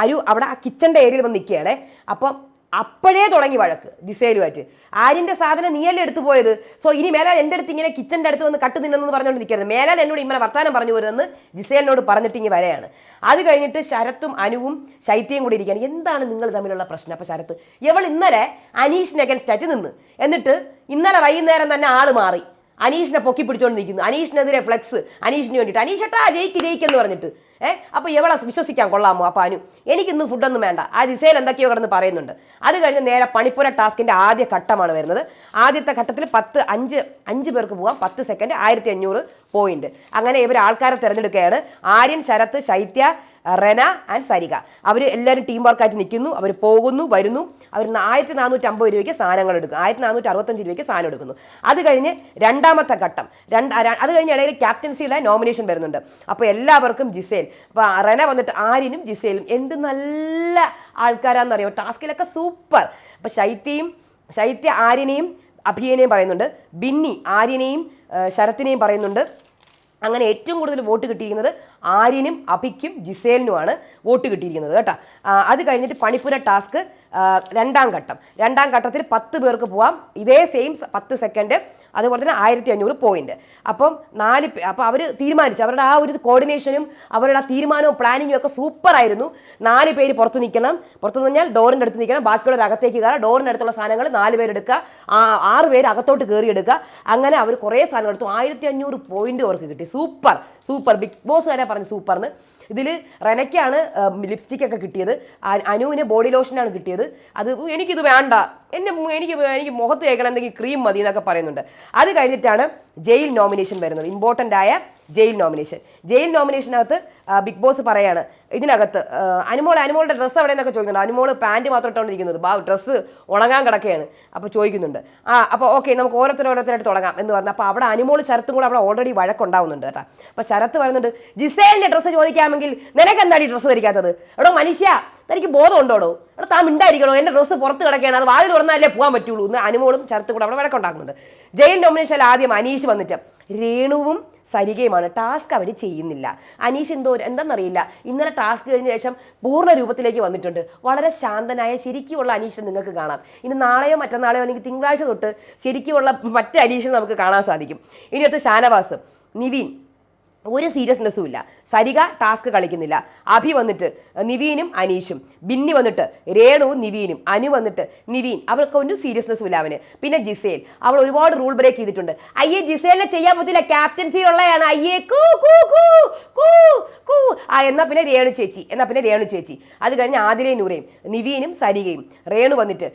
ആരു അവിടെ ആ കിച്ചന്റെ ഏരിയയിൽ വന്ന് നിൽക്കുകയാണേ അപ്പം അപ്പോഴേ തുടങ്ങി വഴക്ക് ദിസയിലുമായിട്ട് ആര്യന്റെ സാധനം നീയല്ലേ എടുത്തു പോയത്? സോ ഇനി മേലാൽ എന്റെ അടുത്ത് ഇങ്ങനെ കിച്ചന്റെ അടുത്ത് വന്ന് കട്ട് തിന്നെന്ന് പറഞ്ഞുകൊണ്ട് നിൽക്കരുത്. മേലാൽ എന്നോട് ഇമ്മനെ വർത്താനം പറഞ്ഞു വരുമെന്ന് ജിസേലിനോട് പറഞ്ഞിട്ട് ഇങ്ങനെ വരെയാണ് അത് കഴിഞ്ഞിട്ട് ശരത്തും അനുവും ശൈത്യയും കൂടി ഇരിക്കുകയാണ്. എന്താണ് നിങ്ങൾ തമ്മിലുള്ള പ്രശ്നം? അപ്പോൾ ശരത്ത് ഇവൾ ഇന്നലെ അനീഷിന് അഗൻസ്റ്റ് ആയിട്ട് നിന്ന്. എന്നിട്ട് ഇന്നലെ വൈകുന്നേരം തന്നെ ആൾ മാറി. അനീഷിനെ പൊക്കി പിടിച്ചുകൊണ്ട് നിൽക്കുന്നു അനീഷിനെതിരെ ഫ്ലെക്സ് അനീഷിന് വേണ്ടിയിട്ട് അനീഷട്ടാ ജയിക്ക് ജയിക്കെന്ന് പറഞ്ഞിട്ട്. ഏഹ് അപ്പോൾ ഇവളെ വിശ്വസിക്കാൻ കൊള്ളാമോ അപ്പോൾ അനു എനിക്കിന്ന് ഫുഡൊന്നും വേണ്ട. ആ ദിശയിൽ എന്തൊക്കെയോ കിടന്ന് പറയുന്നുണ്ട്. അത് കഴിഞ്ഞ് നേരെ പണിപ്പുര ടാസ്കിന്റെ ആദ്യ ഘട്ടമാണ് വരുന്നത്. ആദ്യത്തെ ഘട്ടത്തിൽ പത്ത് അഞ്ച് അഞ്ച് പേർക്ക് പോകാം പത്ത് സെക്കൻഡ് ആയിരത്തി അഞ്ഞൂറ് പോയിന്റ് അങ്ങനെ ഇവർ ആൾക്കാരെ തിരഞ്ഞെടുക്കുകയാണ്. ആര്യൻ ശരത്ത് ശൈത്യ റെന ആൻഡ് സരിക അവർ എല്ലാവരും ടീം വർക്കായിട്ട് നിൽക്കുന്നു അവർ പോകുന്നു വരുന്നു. അവർ ആയിരത്തി നാനൂറ്റി അമ്പത് രൂപയ്ക്ക് സാധനങ്ങൾ എടുക്കും. ആയിരത്തി നാനൂറ്റി അറുപത്തഞ്ച് രൂപയ്ക്ക് സാധനം എടുക്കുന്നു. അത് കഴിഞ്ഞ് രണ്ടാമത്തെ ഘട്ടം രണ്ട് അത് കഴിഞ്ഞ് ഇടയിൽ ക്യാപ്റ്റൻസിയുടെ നോമിനേഷൻ വരുന്നുണ്ട്. അപ്പോൾ എല്ലാവർക്കും ജിസേൽ. അപ്പോൾ റെന വന്നിട്ട് ആര്യനും ജിസേലും എന്ത് നല്ല ആൾക്കാരാണെന്നറിയോ ടാസ്കിലൊക്കെ സൂപ്പർ. അപ്പോൾ ശൈത്യയും ശൈത്യ ആര്യനെയും അഭിയനെയും പറയുന്നുണ്ട്. ബിന്നി ആര്യനെയും ശരത്തിനെയും പറയുന്നുണ്ട്. അങ്ങനെ ഏറ്റവും കൂടുതൽ വോട്ട് കിട്ടിയിരിക്കുന്നത് ആര്യനും അഭിക്കും ജിസേലിനുമാണ് വോട്ട് കിട്ടിയിരിക്കുന്നത് കേട്ടോ. അത് കഴിഞ്ഞിട്ട് പണിപ്പുര ടാസ്ക് രണ്ടാം ഘട്ടം. രണ്ടാം ഘട്ടത്തിൽ പത്ത് പേർക്ക് പോവാം. ഇതേ സെയിം പത്ത് സെക്കൻഡ് അതുപോലെ തന്നെ ആയിരത്തി അഞ്ഞൂറ് പോയിന്റ് അപ്പം നാല് അപ്പം അപ്പോൾ അവർ തീരുമാനിച്ചു. അവരുടെ ആ ഒരു കോർഡിനേഷനും അവരുടെ ആ തീരുമാനവും പ്ലാനിങ്ങും ഒക്കെ സൂപ്പർ ആയിരുന്നു. നാല് പേര് പുറത്ത് നിൽക്കണം. പുറത്ത് നിന്ന് പറഞ്ഞാൽ ഡോറിന്റെ അടുത്ത് നിൽക്കണം. ബാക്കിയുള്ളവർ അകത്തേക്ക് കയറുക ഡോറിന്റെ അടുത്തുള്ള സാധനങ്ങൾ നാല് പേരെടുക്കുക ആറ് പേര് അകത്തോട്ട് കയറി എടുക്കുക. അങ്ങനെ അവർ കുറേ സാധനങ്ങൾ എടുത്തു. ആയിരത്തി അഞ്ഞൂറ് പോയിന്റ് അവർക്ക് കിട്ടി. സൂപ്പർ സൂപ്പർ ബിഗ് ബോസ് തന്നെ പറഞ്ഞു സൂപ്പർന്ന് ഇതിൽ റെനയ്ക്കാണ് ലിപ്സ്റ്റിക് ഒക്കെ കിട്ടിയത്. അനുവിന് ബോഡി ലോഷനാണ് കിട്ടിയത്. അത് "ഉ, എനിക്കിത് വേണ്ട. എന്റെ എനിക്ക് എനിക്ക് മുഖത്ത് തേക്കണം എന്തെങ്കിലും ക്രീം മതി എന്നൊക്കെ പറയുന്നുണ്ട്. അത് കഴിഞ്ഞിട്ടാണ് ജയിൽ നോമിനേഷൻ വരുന്നത്. ഇമ്പോർട്ടന്റ് ആയ ജയിൽ നോമിനേഷൻ. ജയിൽ നോമിനേഷനകത്ത് ബിഗ് ബോസ് പറയാണ് ഇതിനകത്ത് അനുമോൾ അനുമോളുടെ ഡ്രസ്സ് എവിടെ നിന്നൊക്കെ ചോദിക്കുന്നുണ്ട്. അനുമോൾ പാന്റ് മാത്രം ഇട്ടുകൊണ്ടിരിക്കുന്നത് ബാ ഡ്രസ്സ് ഉണങ്ങാൻ കിടക്കുകയാണ് അപ്പോൾ ചോദിക്കുന്നുണ്ട്. ആ അപ്പോൾ ഓക്കെ നമുക്ക് ഓരോരുത്തർ ഓരോരുത്തരായിട്ട് തുടങ്ങാം എന്ന് പറഞ്ഞു. അപ്പോൾ അവിടെ അനുമോൾ ശരത്തും കൂടെ അവിടെ ഓൾറെഡി വഴക്കുണ്ടാവുന്നുണ്ട് കേട്ടോ. അപ്പോൾ ശരത്ത് പറയുന്നുണ്ട് ജിസേലിന്റെ ഡ്രസ്സ് ചോദിക്കാമെങ്കിൽ നിനക്ക് എന്താണ് ഈ ഡ്രസ്സ് ധരിക്കാത്തത്? എടോ മനുഷ്യ തനിക്ക് ബോധം ഉണ്ടോടോ എടാ താൻ മിണ്ടായിരിക്കണോ? എന്റെ ഡ്രസ്സ് പുറത്ത് കിടക്കുകയാണ് അത് വാതിൽ തുറന്നാലേ പോകാൻ പറ്റുള്ളൂ എന്ന് അനുമോളും ശരത്തും കൂടെ അവിടെ വഴക്കുണ്ടാക്കുന്നുണ്ട്. ജയിൽ നോമിനേഷനിൽ ആദ്യം അനീഷ് വന്നിട്ട് രേണുവും സരികയുമാണ്. ടാസ്ക് അവർ ചെയ്യുന്നില്ല. അനീഷ് എന്തോ എന്താണെന്നറിയില്ല ഇന്നലെ ടാസ്ക് കഴിഞ്ഞ ശേഷം പൂർണ രൂപത്തിലേക്ക് വന്നിട്ടുണ്ട്. വളരെ ശാന്തനായ ശരിക്കുമുള്ള അനീഷൻ നിങ്ങൾക്ക് കാണാം. ഇനി നാളെയോ മറ്റന്നാളെയോ അല്ലെങ്കിൽ തിങ്കളാഴ്ച തൊട്ട് ശരിക്കുമുള്ള മറ്റേ അനീഷൻ നമുക്ക് കാണാൻ സാധിക്കും. ഇനി അടുത്ത് ഷാനവാസ് നിവിൻ ഒരു സീരിയസ്നെസ്സും ഇല്ല. സരിക ടാസ്ക് കളിക്കുന്നില്ല. അഭി വന്നിട്ട് നിവീനും അനീഷും. ബിന്നി വന്നിട്ട് രേണുവും നിവീനും. അനു വന്നിട്ട് നിവീൻ. അവൾക്ക് ഒരു സീരിയസ്നെസ്സും ഇല്ല അവന്. പിന്നെ ജിസേൽ. അവൾ ഒരുപാട് റൂൾ ബ്രേക്ക് ചെയ്തിട്ടുണ്ട്. അയ്യേ ജിസേലിനെ ചെയ്യാൻ പറ്റില്ല ക്യാപ്റ്റൻസിയിലുള്ളതാണ് അയ്യേ കൂ കൂ കൂ കൂ കൂ. ആ എന്നാ പിന്നെ രേണു ചേച്ചി. എന്നാ പിന്നെ രേണു ചേച്ചി. അത് കഴിഞ്ഞ് ആദിലയും നൂറയും നിവീനും സരികയും. രേണു വന്നിട്ട്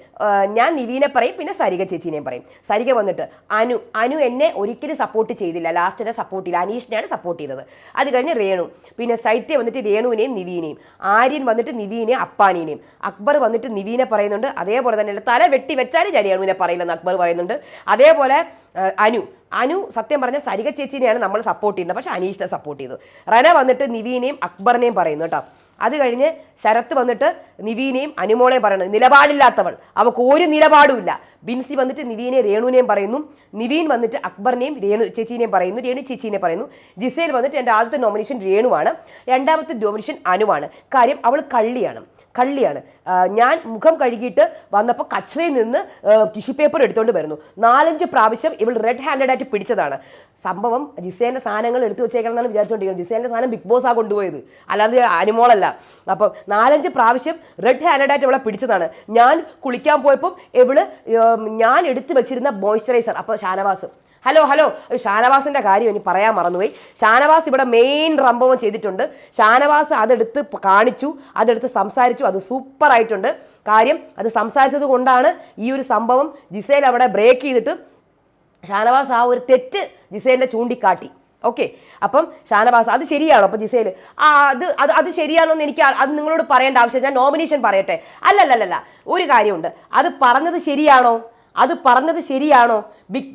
ഞാൻ നിവീനെ പറയും പിന്നെ സരിക ചേച്ചീനെയും പറയും. സരിക വന്നിട്ട് അനു അനു എന്നെ ഒരിക്കലും സപ്പോർട്ട് ചെയ്തില്ല. ലാസ്റ്റിനെ സപ്പോർട്ട് ചെയ്യില്ല അനീഷിനെയാണ് സപ്പോർട്ട് ചെയ്തത് അത് കഴിഞ്ഞ് രേണു. പിന്നെ സൈത്യ വന്നിട്ട് രേണുവിനെയും നിവീനെയും. ആര്യൻ വന്നിട്ട് നിവീനെ അപ്പാനീനെയും. അക്ബർ വന്നിട്ട് നിവീനെ പറയുന്നുണ്ട്. അതേപോലെ തന്നെ തല വെട്ടി വെച്ചാലും രേണുവിനെ പറയില്ലെന്ന് അക്ബർ പറയുന്നുണ്ട്. അതേപോലെ അനു. അനു സത്യം പറഞ്ഞ സരിക ചേച്ചിനെയാണ് നമ്മൾ സപ്പോർട്ട് ചെയ്യുന്നത്. പക്ഷെ അനീഷിനെ സപ്പോർട്ട് ചെയ്തു. റന വന്നിട്ട് നിവീനെയും അക്ബറിനെയും പറയുന്നു കേട്ടോ. അത് കഴിഞ്ഞ് ശരത്ത് വന്നിട്ട് നിവീനെയും അനുമോളെയും പറയുന്നത് നിലപാടില്ലാത്തവൾ. അവൾക്ക് ഒരു നിലപാടുമില്ല ബിൻസി വന്നിട്ട് നിവീനെ രേണുവിനെയും പറയുന്നു. നിവീൻ വന്നിട്ട് അക്ബറിനെയും രേണു ചേച്ചീനെയും പറയുന്നു. രേണു ചേച്ചീനെ പറയുന്നു. ജിസേൽ വന്നിട്ട് എന്റെ ആദ്യത്തെ നോമിനേഷൻ രേണുവാണ്. രണ്ടാമത്തെ നോമിനേഷൻ അനുവാണ്. കാര്യം അവൾ കള്ളിയാണ്. കള്ളിയാണ്. ഞാൻ മുഖം കഴുകിയിട്ട് വന്നപ്പോൾ കച്ചറയിൽ നിന്ന് ടിഷ്യൂ പേപ്പർ എടുത്തുകൊണ്ട് വരുന്നു. നാലഞ്ച് പ്രാവശ്യം ഇവൾ റെഡ് ഹാൻഡഡ് ആയിട്ട് പിടിച്ചതാണ്. സംഭവം ജിസേന്റെ സാധനങ്ങൾ എടുത്തു വെച്ചേക്കണം എന്നാണ് വിചാരിച്ചുകൊണ്ടിരിക്കുന്നത് ജിസേന്റെ സാധനം ബിഗ് ബോസ് ആ കൊണ്ടുപോയത്. അല്ലാതെ അനുമോളല്ല. അപ്പം നാലഞ്ച് പ്രാവശ്യം റെഡ് ഹാൻഡഡ് ആയിട്ട് ഇവളെ പിടിച്ചതാണ്. ഞാൻ കുളിക്കാൻ പോയപ്പോൾ ഇവൾ ഞാൻ എടുത്തു വെച്ചിരുന്ന മോയ്സ്ചറൈസർ അപ്പോൾ ഷാനവാസ്. Hello hello. ഷാനവാസിന്റെ കാര്യം ഇനി പറയാൻ മറന്നുപോയി. ഷാനവാസ് ഇവിടെ മെയിൻ റംഭവം ചെയ്തിട്ടുണ്ട്. ഷാനവാസ് അതെടുത്ത് കാണിച്ചു അതെടുത്ത് സംസാരിച്ചു. അത് സൂപ്പറായിട്ടുണ്ട് കാര്യം അത് സംസാരിച്ചത് കൊണ്ടാണ് ഈ ഒരു സംഭവം ജിസേൽ അവിടെ ബ്രേക്ക് ചെയ്തിട്ട് ഷാനവാസ് ആ ഒരു തെറ്റ് ജിസേലിനെ ചൂണ്ടിക്കാട്ടി. ഓക്കെ അപ്പം ഷാനവാസ് അത് ശരിയാണോ? അപ്പം ജിസേൽ ആ അത് അത് അത് ശരിയാണോ എന്ന് എനിക്ക് അത് നിങ്ങളോട് പറയേണ്ട ആവശ്യം ഞാൻ നോമിനേഷൻ പറയട്ടെ. അല്ലല്ലല്ല ഒരു കാര്യമുണ്ട്. അത് പറഞ്ഞത് ശരിയാണോ? അത് പറഞ്ഞത് ശരിയാണോ? ബിഗ്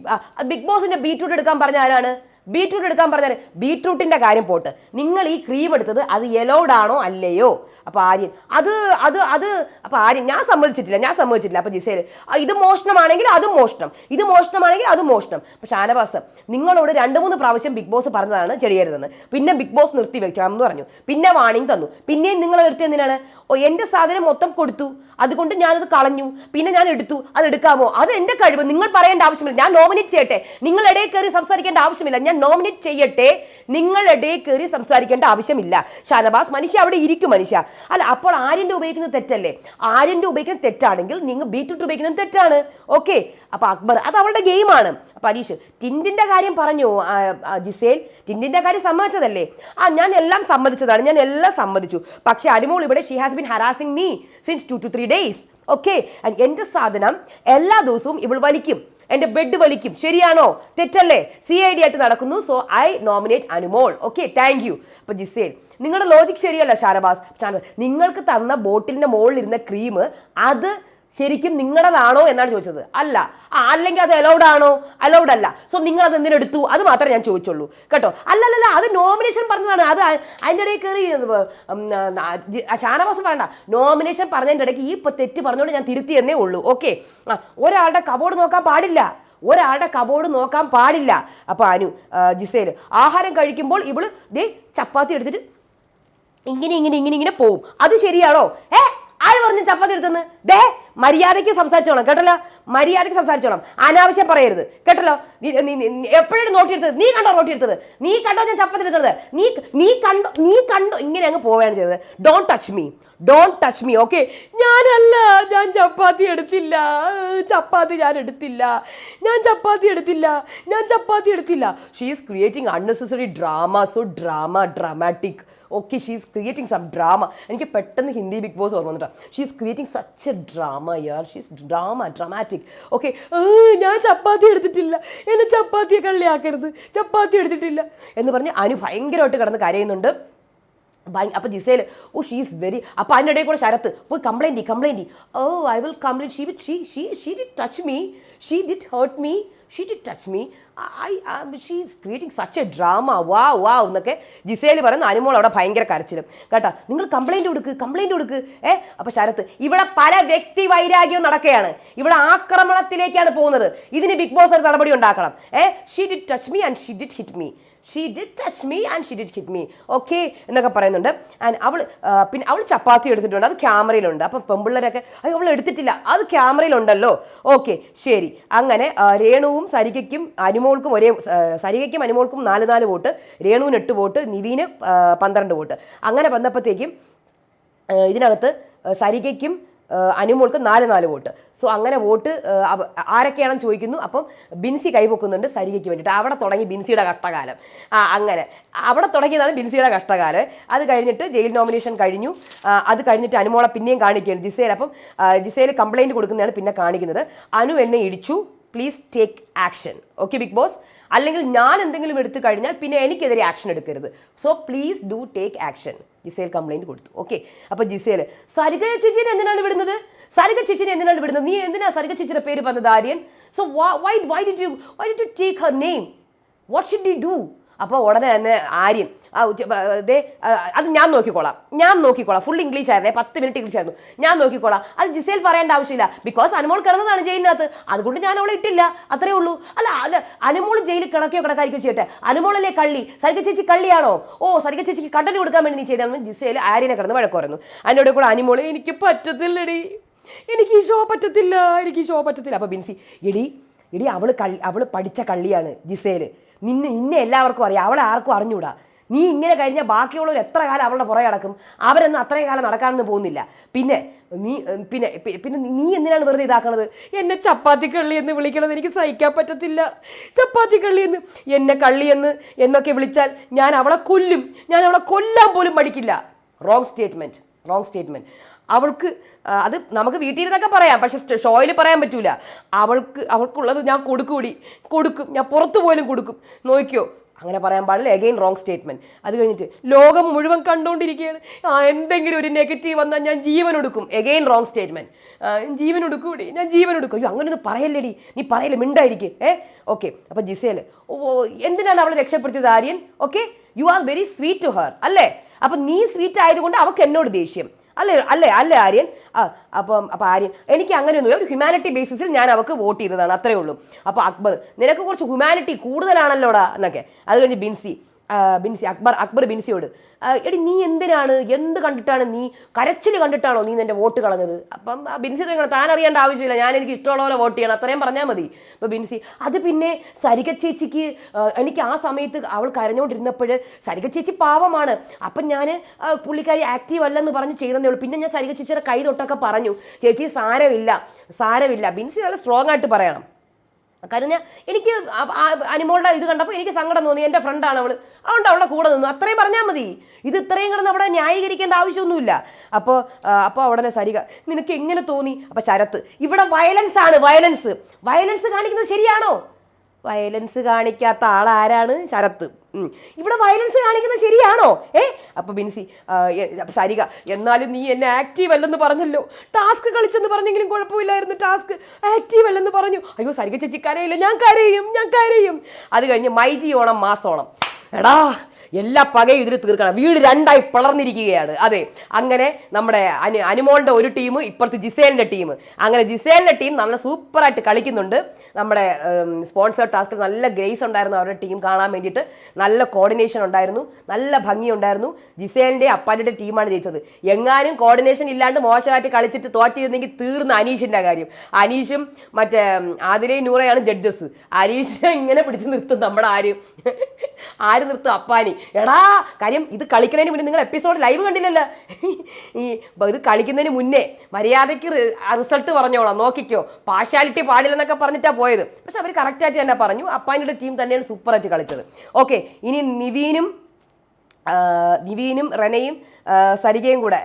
ബിഗ് ബോസിന്റെ ബീട്രൂട്ട് എടുക്കാൻ പറഞ്ഞ ആരാണ്? ബീട്രൂട്ട് എടുക്കാൻ പറഞ്ഞാൽ ബീട്രൂട്ടിന്റെ കാര്യം പോട്ട്. നിങ്ങൾ ഈ ക്രീം എടുത്തത് അത് യെലോഡാണോ അല്ലയോ? അപ്പൊ ആര്യൻ അത് അത് അത് അപ്പൊ ആര്യൻ ഞാൻ സമ്മതിച്ചിട്ടില്ല ഞാൻ സമ്മതിച്ചിട്ടില്ല. അപ്പൊ ജിസേൽ ഇത് മോഷണമാണെങ്കിൽ അതും മോഷണം. ഇത് മോഷണമാണെങ്കിൽ അതും മോഷണം. അപ്പൊ ഷാനവാസ് നിങ്ങളോട് രണ്ട് മൂന്ന് പ്രാവശ്യം ബിഗ് ബോസ് പറഞ്ഞതാണ് ചെടിയരുതെന്ന്. പിന്നെ ബിഗ് ബോസ് നിർത്തി വെക്കാമെന്ന് പറഞ്ഞു. പിന്നെ വാണിംഗ് തന്നു. പിന്നെയും നിങ്ങൾ നിർത്തി എന്തിനാണ്? ഓ എന്റെ സാധനം മൊത്തം കൊടുത്തു. അതുകൊണ്ട് ഞാനത് കളഞ്ഞു. പിന്നെ ഞാൻ എടുത്തു. അത് എടുക്കാമോ? അത് എന്റെ കഴിവ്. നിങ്ങൾ പറയേണ്ട ആവശ്യമില്ല. ഞാൻ നോമിനേറ്റ് ചെയ്യട്ടെ. നിങ്ങൾ ഇടയിൽ കയറി സംസാരിക്കേണ്ട ആവശ്യമില്ല. ഞാൻ നോമിനേറ്റ് ചെയ്യട്ടെ. നിങ്ങൾ ഇടയിൽ കയറി സംസാരിക്കേണ്ട ആവശ്യമില്ല. ഷാനവാസ് മനുഷ്യ അവിടെ ഇരിക്കും മനുഷ്യ. അല്ല അപ്പോൾ ആര്യന്റെ ഉപയോഗിക്കുന്നത് തെറ്റല്ലേ? ആര്യന്റെ ഉപയോഗിക്കുന്നത് തെറ്റാണെങ്കിൽ നിങ്ങൾ ബീറ്റ്റൂട്ട് ഉപയോഗിക്കുന്നത് തെറ്റാണ്. ഓക്കെ അപ്പോൾ അക്ബർ അത് അവളുടെ ഗെയിമാണ്. അപ്പോൾ അനീഷ് ടിന്റിന്റെ കാര്യം പറഞ്ഞു ജിസേൽ ടിന്റിന്റെ കാര്യം സമ്മതിച്ചതല്ലേ? ആ ഞാൻ എല്ലാം സമ്മതിച്ചതാണ് ഞാൻ എല്ലാം സമ്മതിച്ചു. പക്ഷേ അടിമോൾ ഇവിടെ she has been harassing me since two two three days okay എന്റെ സാധനം എല്ലാ ദിവസവും ഇവൾ വലിക്കും. എന്റെ ബെഡ് വലിക്കും. ശരിയാണോ? തെറ്റല്ലേ? സി ഐ ഡി ആയിട്ട് നടക്കുന്നു so I nominate Anumol okay thank you അപ്പൊ ജിസേൽ നിങ്ങളുടെ ലോജിക് ശരിയല്ല ഷാരബാസ് നിങ്ങൾക്ക് തന്ന ബോട്ടിലിന്റെ മുകളിൽ ഇരുന്ന ക്രീം അത് ശരിക്കും നിങ്ങളതാണോ എന്നാണ് ചോദിച്ചത്. അല്ല. ആ, അല്ലെങ്കിൽ അത് അലൗഡ് ആണോ? അലൗഡ് അല്ല. സോ നിങ്ങൾ അത് എന്തിനെടുത്തു അത് മാത്രമേ ഞാൻ ചോദിച്ചുള്ളൂ. കേട്ടോ? അല്ലല്ലല്ല അത് നോമിനേഷൻ പറഞ്ഞതാണ്. അത് അതിന്റെ ഇടയിൽ കയറി ഷാനവാസ് വേണ്ട. നോമിനേഷൻ പറഞ്ഞതിന്റെ ഇടയ്ക്ക് ഈ തെറ്റ് പറഞ്ഞുകൊണ്ട് ഞാൻ തിരുത്തി എന്നേ ഉള്ളൂ. ഓക്കെ ആ ഒരാളുടെ കബോർഡ് നോക്കാൻ പാടില്ല. ഒരാളുടെ കബോർഡ് നോക്കാൻ പാടില്ല. അപ്പോൾ അനു ജിസേൽ ആഹാരം കഴിക്കുമ്പോൾ ഇവൾ ദേ ചപ്പാത്തി എടുത്തിട്ട് ഇങ്ങനെ ഇങ്ങനെ ഇങ്ങനെ ഇങ്ങനെ പോവും. അത് ശരിയാണോ? ഏ? ആര് പറഞ്ഞു ചപ്പാത്തി എടുത്തെന്ന്? ദേ മര്യാദയ്ക്ക് സംസാരിച്ചോണം കേട്ടല്ലോ? മര്യാദയ്ക്ക് സംസാരിച്ചോണം അനാവശ്യം പറയരുത്. കേട്ടല്ലോ? എപ്പോഴും നോട്ടി എടുത്തത്? നീ കണ്ടോ നോട്ടി എടുത്തത്? നീ കണ്ടോ ഞാൻ ചപ്പാത്തി എടുക്കുന്നത് നീ നീ കണ്ടോ നീ കണ്ടോ? ഇങ്ങനെ അങ്ങ് പോവുകയാണ് ചെയ്തത്. Don't touch me don't touch me okay ഞാനല്ല ഞാൻ ചപ്പാത്തി എടുത്തില്ല. ചപ്പാത്തി ഞാൻ എടുത്തില്ല. ഞാൻ ചപ്പാത്തി എടുത്തില്ല. ഞാൻ ചപ്പാത്തി എടുത്തില്ല. She is creating unnecessary drama so drama dramatic okay she is creating some drama എനിക്ക് പെട്ടെന്ന് ഹിന്ദി ബിഗ് ബോസ് ഓർമ്മ വന്നിട്ടാ. She is creating such a drama Yar she is drama dramatic okay ഞാൻ ചപ്പാത്തി എടുത്തിട്ടില്ല. എന്നെ ചപ്പാത്തിയെ കള്ളിയാക്കരുത്. ചപ്പാത്തി എടുത്തിട്ടില്ല. എന്ന് പറഞ്ഞ് അനു ഭയങ്കരമായിട്ട് കിടന്ന് കരയുന്നുണ്ട്. ഭയ- അപ്പം Gizele oh she is very അപ്പം അതിന്റെ ഇടയിൽ കൂടെ ശരത്ത് പോയി complaint complaint oh I will complaint she with she she she did touch me she did hurt me she did touch me I she is creating such a drama വാ വാ എന്നൊക്കെ Gizele പറയുന്നു അനുമോൾ അവിടെ ഭയങ്കര കരച്ചിലും. കേട്ടോ? നിങ്ങൾ കംപ്ലൈന്റ് കൊടുക്ക് കംപ്ലൈന്റ് കൊടുക്ക്. ഏ? അപ്പോൾ ശരത്ത് ഇവിടെ പല വ്യക്തി വൈരാഗ്യവും നടക്കുകയാണ്. ഇവിടെ ആക്രമണത്തിലേക്കാണ് പോകുന്നത്. ഇതിന് ബിഗ് ബോസ് ഒരു നടപടി ഉണ്ടാക്കണം. ഏ? She did touch me and she did hit me she did touch me and she did hit me okay എന്നൊക്കെ പറയുന്നുണ്ട്. ആൻഡ് അവൾ പിന്നെ അവൾ ചപ്പാത്തി എടുത്തിട്ടുണ്ട്. അത് ക്യാമറയിലുണ്ട്. അപ്പം പെമ്പിള്ളേരൊക്കെ അത് അവൾ എടുത്തിട്ടില്ല. അത് ക്യാമറയിലുണ്ടല്ലോ. ഓക്കെ ശരി. അങ്ങനെ രേണുവും സരികയ്ക്കും അനുമോൾക്കും ഒരേ സരികയ്ക്കും അനുമോൾക്കും നാല് നാല് വോട്ട് രേണുവിന് എട്ട് വോട്ട് നിവീന് പന്ത്രണ്ട് വോട്ട്. അങ്ങനെ വന്നപ്പോഴത്തേക്കും ഇതിനകത്ത് സരികയ്ക്കും അനുമോൾക്ക് നാല് നാല് വോട്ട്. സോ അങ്ങനെ വോട്ട് ആരൊക്കെയാണെന്ന് ചോദിക്കുന്നു. അപ്പം ബിൻസി കൈപൊക്കുന്നുണ്ട് സരികയ്ക്ക് വേണ്ടിയിട്ട്. അവിടെ തുടങ്ങി ബിൻസിയുടെ കഷ്ടകാലം. ആ അങ്ങനെ. അവിടെ തുടങ്ങിയതാണ് ബിൻസിയുടെ കഷ്ടകാലം. അത് കഴിഞ്ഞിട്ട് ജയിൽ നോമിനേഷൻ കഴിഞ്ഞു. അത് കഴിഞ്ഞിട്ട് അനുമോളെ പിന്നെയും കാണിക്കുകയാണ് ജിസേൽ. അപ്പം ജിസേൽ കംപ്ലയിന്റ് കൊടുക്കുന്നതാണ് പിന്നെ കാണിക്കുന്നത്. അനു എന്നെ ഇടിച്ചു. Please take action okay Bigg Boss അല്ലെങ്കിൽ ഞാൻ എന്തെങ്കിലും എടുത്തു കഴിഞ്ഞാൽ പിന്നെ എനിക്കെതിരെ ആക്ഷൻ എടുക്കരുത്. So please do take action Gizele complaint കൊടുത്തു. ഓക്കെ അപ്പോൾ ജിസേൽ സരിക ചേച്ചിനെ എന്തിനാണ് വിടുന്നത്? സരിക ചേച്ചിനെ എന്തിനാണ് വിടുന്നത്? നീ എന്തിനാ സരിക ചേച്ചിയുടെ പേര് പറഞ്ഞത് Aryan? So why why did you why did you take her name what should D do അപ്പോൾ ഉടനെ തന്നെ ആര്യൻ ആ ദേ, അത് ഞാൻ നോക്കിക്കോളാം. ഞാൻ നോക്കിക്കോളാം. ഫുൾ ഇംഗ്ലീഷ് ആയിരുന്നേ. പത്ത് മിനിറ്റ് ഇംഗ്ലീഷ് ആയിരുന്നു. ഞാൻ നോക്കിക്കോളാം. അത് ജിസേൽ പറയേണ്ട ആവശ്യമില്ല. ബിക്കോസ് അനുമോൾ കിടന്നതാണ് ജയിലിനകത്ത്. അതുകൊണ്ട് ഞാൻ അവളെ ഇട്ടില്ല. അത്രേ ഉള്ളൂ. അല്ല അല്ല അനുമോൾ ജയിലിൽ കിടക്കുകയോ കിടക്കാതിരിക്കും ചെയ്യട്ടെ. അനുമോളല്ലേ കള്ളി? സരിക ചേച്ചി കള്ളിയാണോ? ഓ സരിക ചേച്ചിക്ക് കണ്ടന്റ് കൊടുക്കാൻ വേണ്ടി നീ ചെയ്താൽ ജിസേൽ ആര്യനെ കിടന്ന് വഴക്കുമായിരുന്നു അതിനോട് കൂടെ അനുമോൾ എനിക്ക് പറ്റത്തില്ലടി. എനിക്ക് ഈ ഷോ പറ്റത്തില്ല. എനിക്ക് ഈ ഷോ പറ്റത്തില്ല. അപ്പോൾ ബിൻസി എടി എടി അവൾ കള്ളി അവൾ പഠിച്ച കള്ളിയാണ് ജിസേൽ. നിന്നെ നിന്നെ എല്ലാവർക്കും അറിയാം. അവളെ ആർക്കും അറിഞ്ഞൂടാ നീ ഇങ്ങനെ കഴിഞ്ഞാൽ ബാക്കിയുള്ളവർ എത്ര കാലം അവളുടെ പുറകെ നടക്കും? അവരൊന്നും അത്രയും കാലം നടക്കാനൊന്നും പോകുന്നില്ല. പിന്നെ നീ പിന്നെ പിന്നെ നീ- എന്തിനാണ് വെറുതെ ഇതാക്കണത്? എന്നെ ചപ്പാത്തി കള്ളി എന്ന് വിളിക്കണത് എനിക്ക് സഹിക്കാൻ പറ്റത്തില്ല. ചപ്പാത്തി കള്ളി എന്ന് എന്നെ കള്ളി എന്ന് എന്നൊക്കെ വിളിച്ചാൽ ഞാൻ അവളെ കൊല്ലും. ഞാൻ അവളെ കൊല്ലാൻ പോലും പഠിക്കില്ല റോങ് സ്റ്റേറ്റ്മെന്റ് റോങ് സ്റ്റേറ്റ്മെന്റ് അവൾക്ക് അത് നമുക്ക് വീട്ടിൽ ഇരുന്നൊക്കെ പറയാം പക്ഷെ ഷോയിൽ പറയാൻ പറ്റൂല. അവൾക്ക് അവൾക്കുള്ളത് ഞാൻ കൊടുക്കൂടി. കൊടുക്കും ഞാൻ പുറത്തു പോലും കൊടുക്കും. നോക്കിയോ? അങ്ങനെ പറയാൻ പാടില്ല. എഗെയിൻ റോങ് സ്റ്റേറ്റ്മെന്റ് അത് കഴിഞ്ഞിട്ട് ലോകം മുഴുവൻ കണ്ടുകൊണ്ടിരിക്കുകയാണ് ആ എന്തെങ്കിലും ഒരു നെഗറ്റീവ് വന്നാൽ ഞാൻ ജീവൻ എടുക്കും എഗെയിൻ റോങ് സ്റ്റേറ്റ്മെന്റ് ജീവൻ എടുക്കൂടി ഞാൻ ജീവൻ എടുക്കും അയ്യോ അങ്ങനെ പറയല്ലേടി. നീ പറയല്ലേ മിണ്ടായിരിക്കും. ഏ? ഓക്കെ അപ്പം ജിസേൽ ഓ എന്തിനാണ് അവളെ രക്ഷപ്പെടുത്തിയത് Aryan? Okay you are very sweet to her അല്ലേ? അപ്പം നീ സ്വീറ്റ് ആയതുകൊണ്ട് അവൾക്ക് എന്നോട് ദേഷ്യം. അല്ലേ അല്ലേ അല്ലേ ആര്യൻ? ആ അപ്പം അപ്പം ആര്യൻ എനിക്ക് അങ്ങനെയൊന്നുമില്ല ഒരു ഹ്യൂമാനിറ്റി ബേസിസിൽ ഞാൻ അവൾക്ക് വോട്ട് ചെയ്തതാണ് അത്രേ ഉള്ളൂ. അപ്പോൾ അക്ബർ നിനക്ക് കുറച്ച് ഹ്യൂമാനിറ്റി കൂടുതലാണല്ലോടാ എന്നൊക്കെ. അത് കഴിഞ്ഞ് ബിൻസി ബിൻസി അക്ബർ അക്ബർ ബിൻസിയോട്. എടി നീ എന്തിനാണ് എന്ത് കണ്ടിട്ടാണ് നീ കരച്ചിൽ കണ്ടിട്ടാണോ നീ നിന്റെ വോട്ട് കളഞ്ഞത്? അപ്പം ബിൻസി തുടങ്ങണം താൻ അറിയേണ്ട ആവശ്യമില്ല ഞാൻ എനിക്ക് ഇഷ്ടമുള്ള പോലെ വോട്ട് ചെയ്യണം. അത്രയും പറഞ്ഞാൽ മതി. അപ്പോൾ ബിൻസി അത് പിന്നെ സരിക ചേച്ചിക്ക് എനിക്ക് ആ സമയത്ത് അവൾ കരഞ്ഞുകൊണ്ടിരുന്നപ്പോൾ സരിക ചേച്ചി പാവമാണ്. അപ്പം ഞാൻ പുള്ളിക്കാരി ആക്റ്റീവ് അല്ലെന്ന് പറഞ്ഞ് ചെയ്തതേ ഉള്ളൂ. പിന്നെ ഞാൻ സരിക ചേച്ചിയുടെ കൈ തൊട്ടൊക്കെ പറഞ്ഞു ചേച്ചി സാരമില്ല സാരമില്ല. ബിൻസി നല്ല സ്ട്രോങ് ആയിട്ട് പറയണം. കാര്യം ഞാൻ എനിക്ക് അനിമോളുടെ ഇത് കണ്ടപ്പോൾ എനിക്ക് സങ്കടം തോന്നി. എന്റെ ഫ്രണ്ടാണ് അവൾ അതുകൊണ്ട് അവളുടെ കൂടെ നിന്നു. അത്രയും പറഞ്ഞാൽ മതി. ഇത് ഇത്രയും കിടന്ന് അവിടെ ന്യായീകരിക്കേണ്ട ആവശ്യമൊന്നുമില്ല. അപ്പോൾ അപ്പോൾ ഉടനെ സരിക നിനക്ക് എങ്ങനെ തോന്നി? അപ്പോൾ ശരത്ത് ഇവിടെ വയലൻസ് ആണ് വയലൻസ് വയലൻസ് കാണിക്കുന്നത് ശരിയാണോ? വയലൻസ് കാണിക്കാത്ത ആളാരാണ് ശരത്ത്. ഇവിടെ വയലൻസ് കാണിക്കുന്നത് ശരിയാണോ? ഏ? അപ്പൊ ബിൻസി സരിക എന്നാലും നീ എന്നെ ആക്റ്റീവ് അല്ലെന്ന് പറഞ്ഞല്ലോ. ടാസ്ക് കളിച്ചെന്ന് പറഞ്ഞെങ്കിലും കുഴപ്പമില്ലായിരുന്നു ടാസ്ക് ആക്റ്റീവ് അല്ലെന്ന് പറഞ്ഞു. അയ്യോ സരിക ചേച്ചി കരയില്ല? ഞാൻ കരയും ഞാൻ കരയും. അത് കഴിഞ്ഞ് മൈജി ഓണം മാസോണം. എടാ എല്ലാ പകയും ഇതിൽ തീർക്കണം. വീട് രണ്ടായി പിളർന്നിരിക്കുകയാണ്. അതെ അങ്ങനെ നമ്മുടെ അനു അനുമോളുടെ ഒരു ടീം ഇപ്പുറത്ത് ജിസേലിന്റെ ടീം. അങ്ങനെ ജിസേലിന്റെ ടീം നല്ല സൂപ്പറായിട്ട് കളിക്കുന്നുണ്ട്. നമ്മുടെ സ്പോൺസർ ടാസ്കിൽ നല്ല ഗ്രേസ് ഉണ്ടായിരുന്നു അവരുടെ ടീം കാണാൻ വേണ്ടിയിട്ട്. നല്ല കോർഡിനേഷൻ ഉണ്ടായിരുന്നു. നല്ല ഭംഗിയുണ്ടായിരുന്നു ജിസേലിന്റെ അപ്പാന്റെ ടീമാണ് ജയിച്ചത്. എങ്ങാനും കോർഡിനേഷൻ ഇല്ലാണ്ട് മോശമായിട്ട് കളിച്ചിട്ട് തോറ്റിരുന്നെങ്കിൽ തീർന്ന അനീഷിന്റെ കാര്യം. അനീഷും മറ്റേ ആതിരേ നൂറയാണ് ജഡ്ജസ്. അനീഷിനെ ഇങ്ങനെ പിടിച്ച് നിർത്തും നമ്മുടെ ആര്? ആര് നിർത്തും? അപ്പാനി. എടാ കാര്യം ഇത് കളിക്കുന്നതിന് മുന്നേ നിങ്ങൾ എപ്പിസോഡ് ലൈവ് കണ്ടില്ലല്ലോ. ഈ ഇത് കളിക്കുന്നതിന് മുന്നേ മര്യാദയ്ക്ക് റിസൾട്ട് പറഞ്ഞോളാം നോക്കിക്കോ. പാർഷ്യാലിറ്റി പാടില്ലെന്നൊക്കെ പറഞ്ഞിട്ടാ പോയത്. പക്ഷെ അവർ കറക്റ്റായിട്ട് തന്നെ പറഞ്ഞു. അപ്പാനിയുടെ ടീം തന്നെയാണ് സൂപ്പറായിട്ട് കളിച്ചത്. ഓക്കെ ഇനി നിവീനും നിവീനും റെനയും സരികയും കൂടെ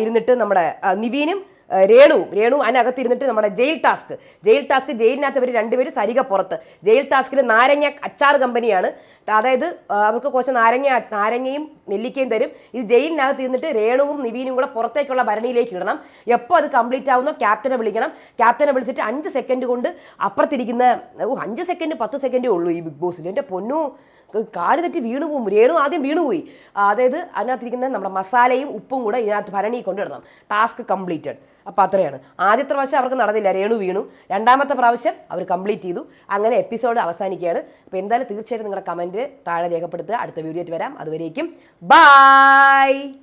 ഇരുന്നിട്ട് നമ്മുടെ നിവീനും രേണു രേണു അതിനകത്ത് ഇരുന്നിട്ട് നമ്മുടെ ജയിൽ ടാസ്ക്. ജയിൽ ടാസ്ക് ജയിലിനകത്ത് ഇവർ രണ്ടുപേരും സരിക പുറത്ത്. ജയിൽ ടാസ്കിൽ നാരങ്ങ അച്ചാർ കമ്പനിയാണ്. അതായത് അവർക്ക് കുറച്ച് നാരങ്ങ നാരങ്ങയും നെല്ലിക്കയും തരും. ഇത് ജയിലിനകത്ത് ഇരുന്നിട്ട് രേണുവും നിവീനും കൂടെ പുറത്തേക്കുള്ള ഭരണിയിലേക്ക് ഇടണം. എപ്പോൾ അത് കംപ്ലീറ്റ് ആവുന്നോ ക്യാപ്റ്റനെ വിളിക്കണം. ക്യാപ്റ്റനെ വിളിച്ചിട്ട് അഞ്ച് സെക്കൻഡ് കൊണ്ട് അപ്പുറത്തിരിക്കുന്ന ഓ അഞ്ച് സെക്കൻഡ് പത്ത് സെക്കൻഡേ ഉള്ളൂ ഈ ബിഗ് ബോസിൽ എന്റെ പൊന്നു കാൽ തെറ്റി വീണു പോകും രേണു ആദ്യം വീണുപോയി അതായത് അതിനകത്തിരിക്കുന്ന നമ്മുടെ മസാലയും ഉപ്പും കൂടെ ഇതിനകത്ത് ഭരണി കൊണ്ടിടണം. Task completed. അപ്പോൾ അത്രയാണ്. ആദ്യത്തെ പ്രാവശ്യം അവർക്ക് നടന്നില്ല. രേണു വീണു. രണ്ടാമത്തെ പ്രാവശ്യം അവർ കംപ്ലീറ്റ് ചെയ്തു. അങ്ങനെ എപ്പിസോഡ് അവസാനിക്കുകയാണ്. അപ്പോൾ എന്തായാലും തീർച്ചയായിട്ടും നിങ്ങളുടെ കമന്റ് താഴെ രേഖപ്പെടുത്തുക. അടുത്ത വീഡിയോ വരാം. അതുവരേക്കും. ബായ്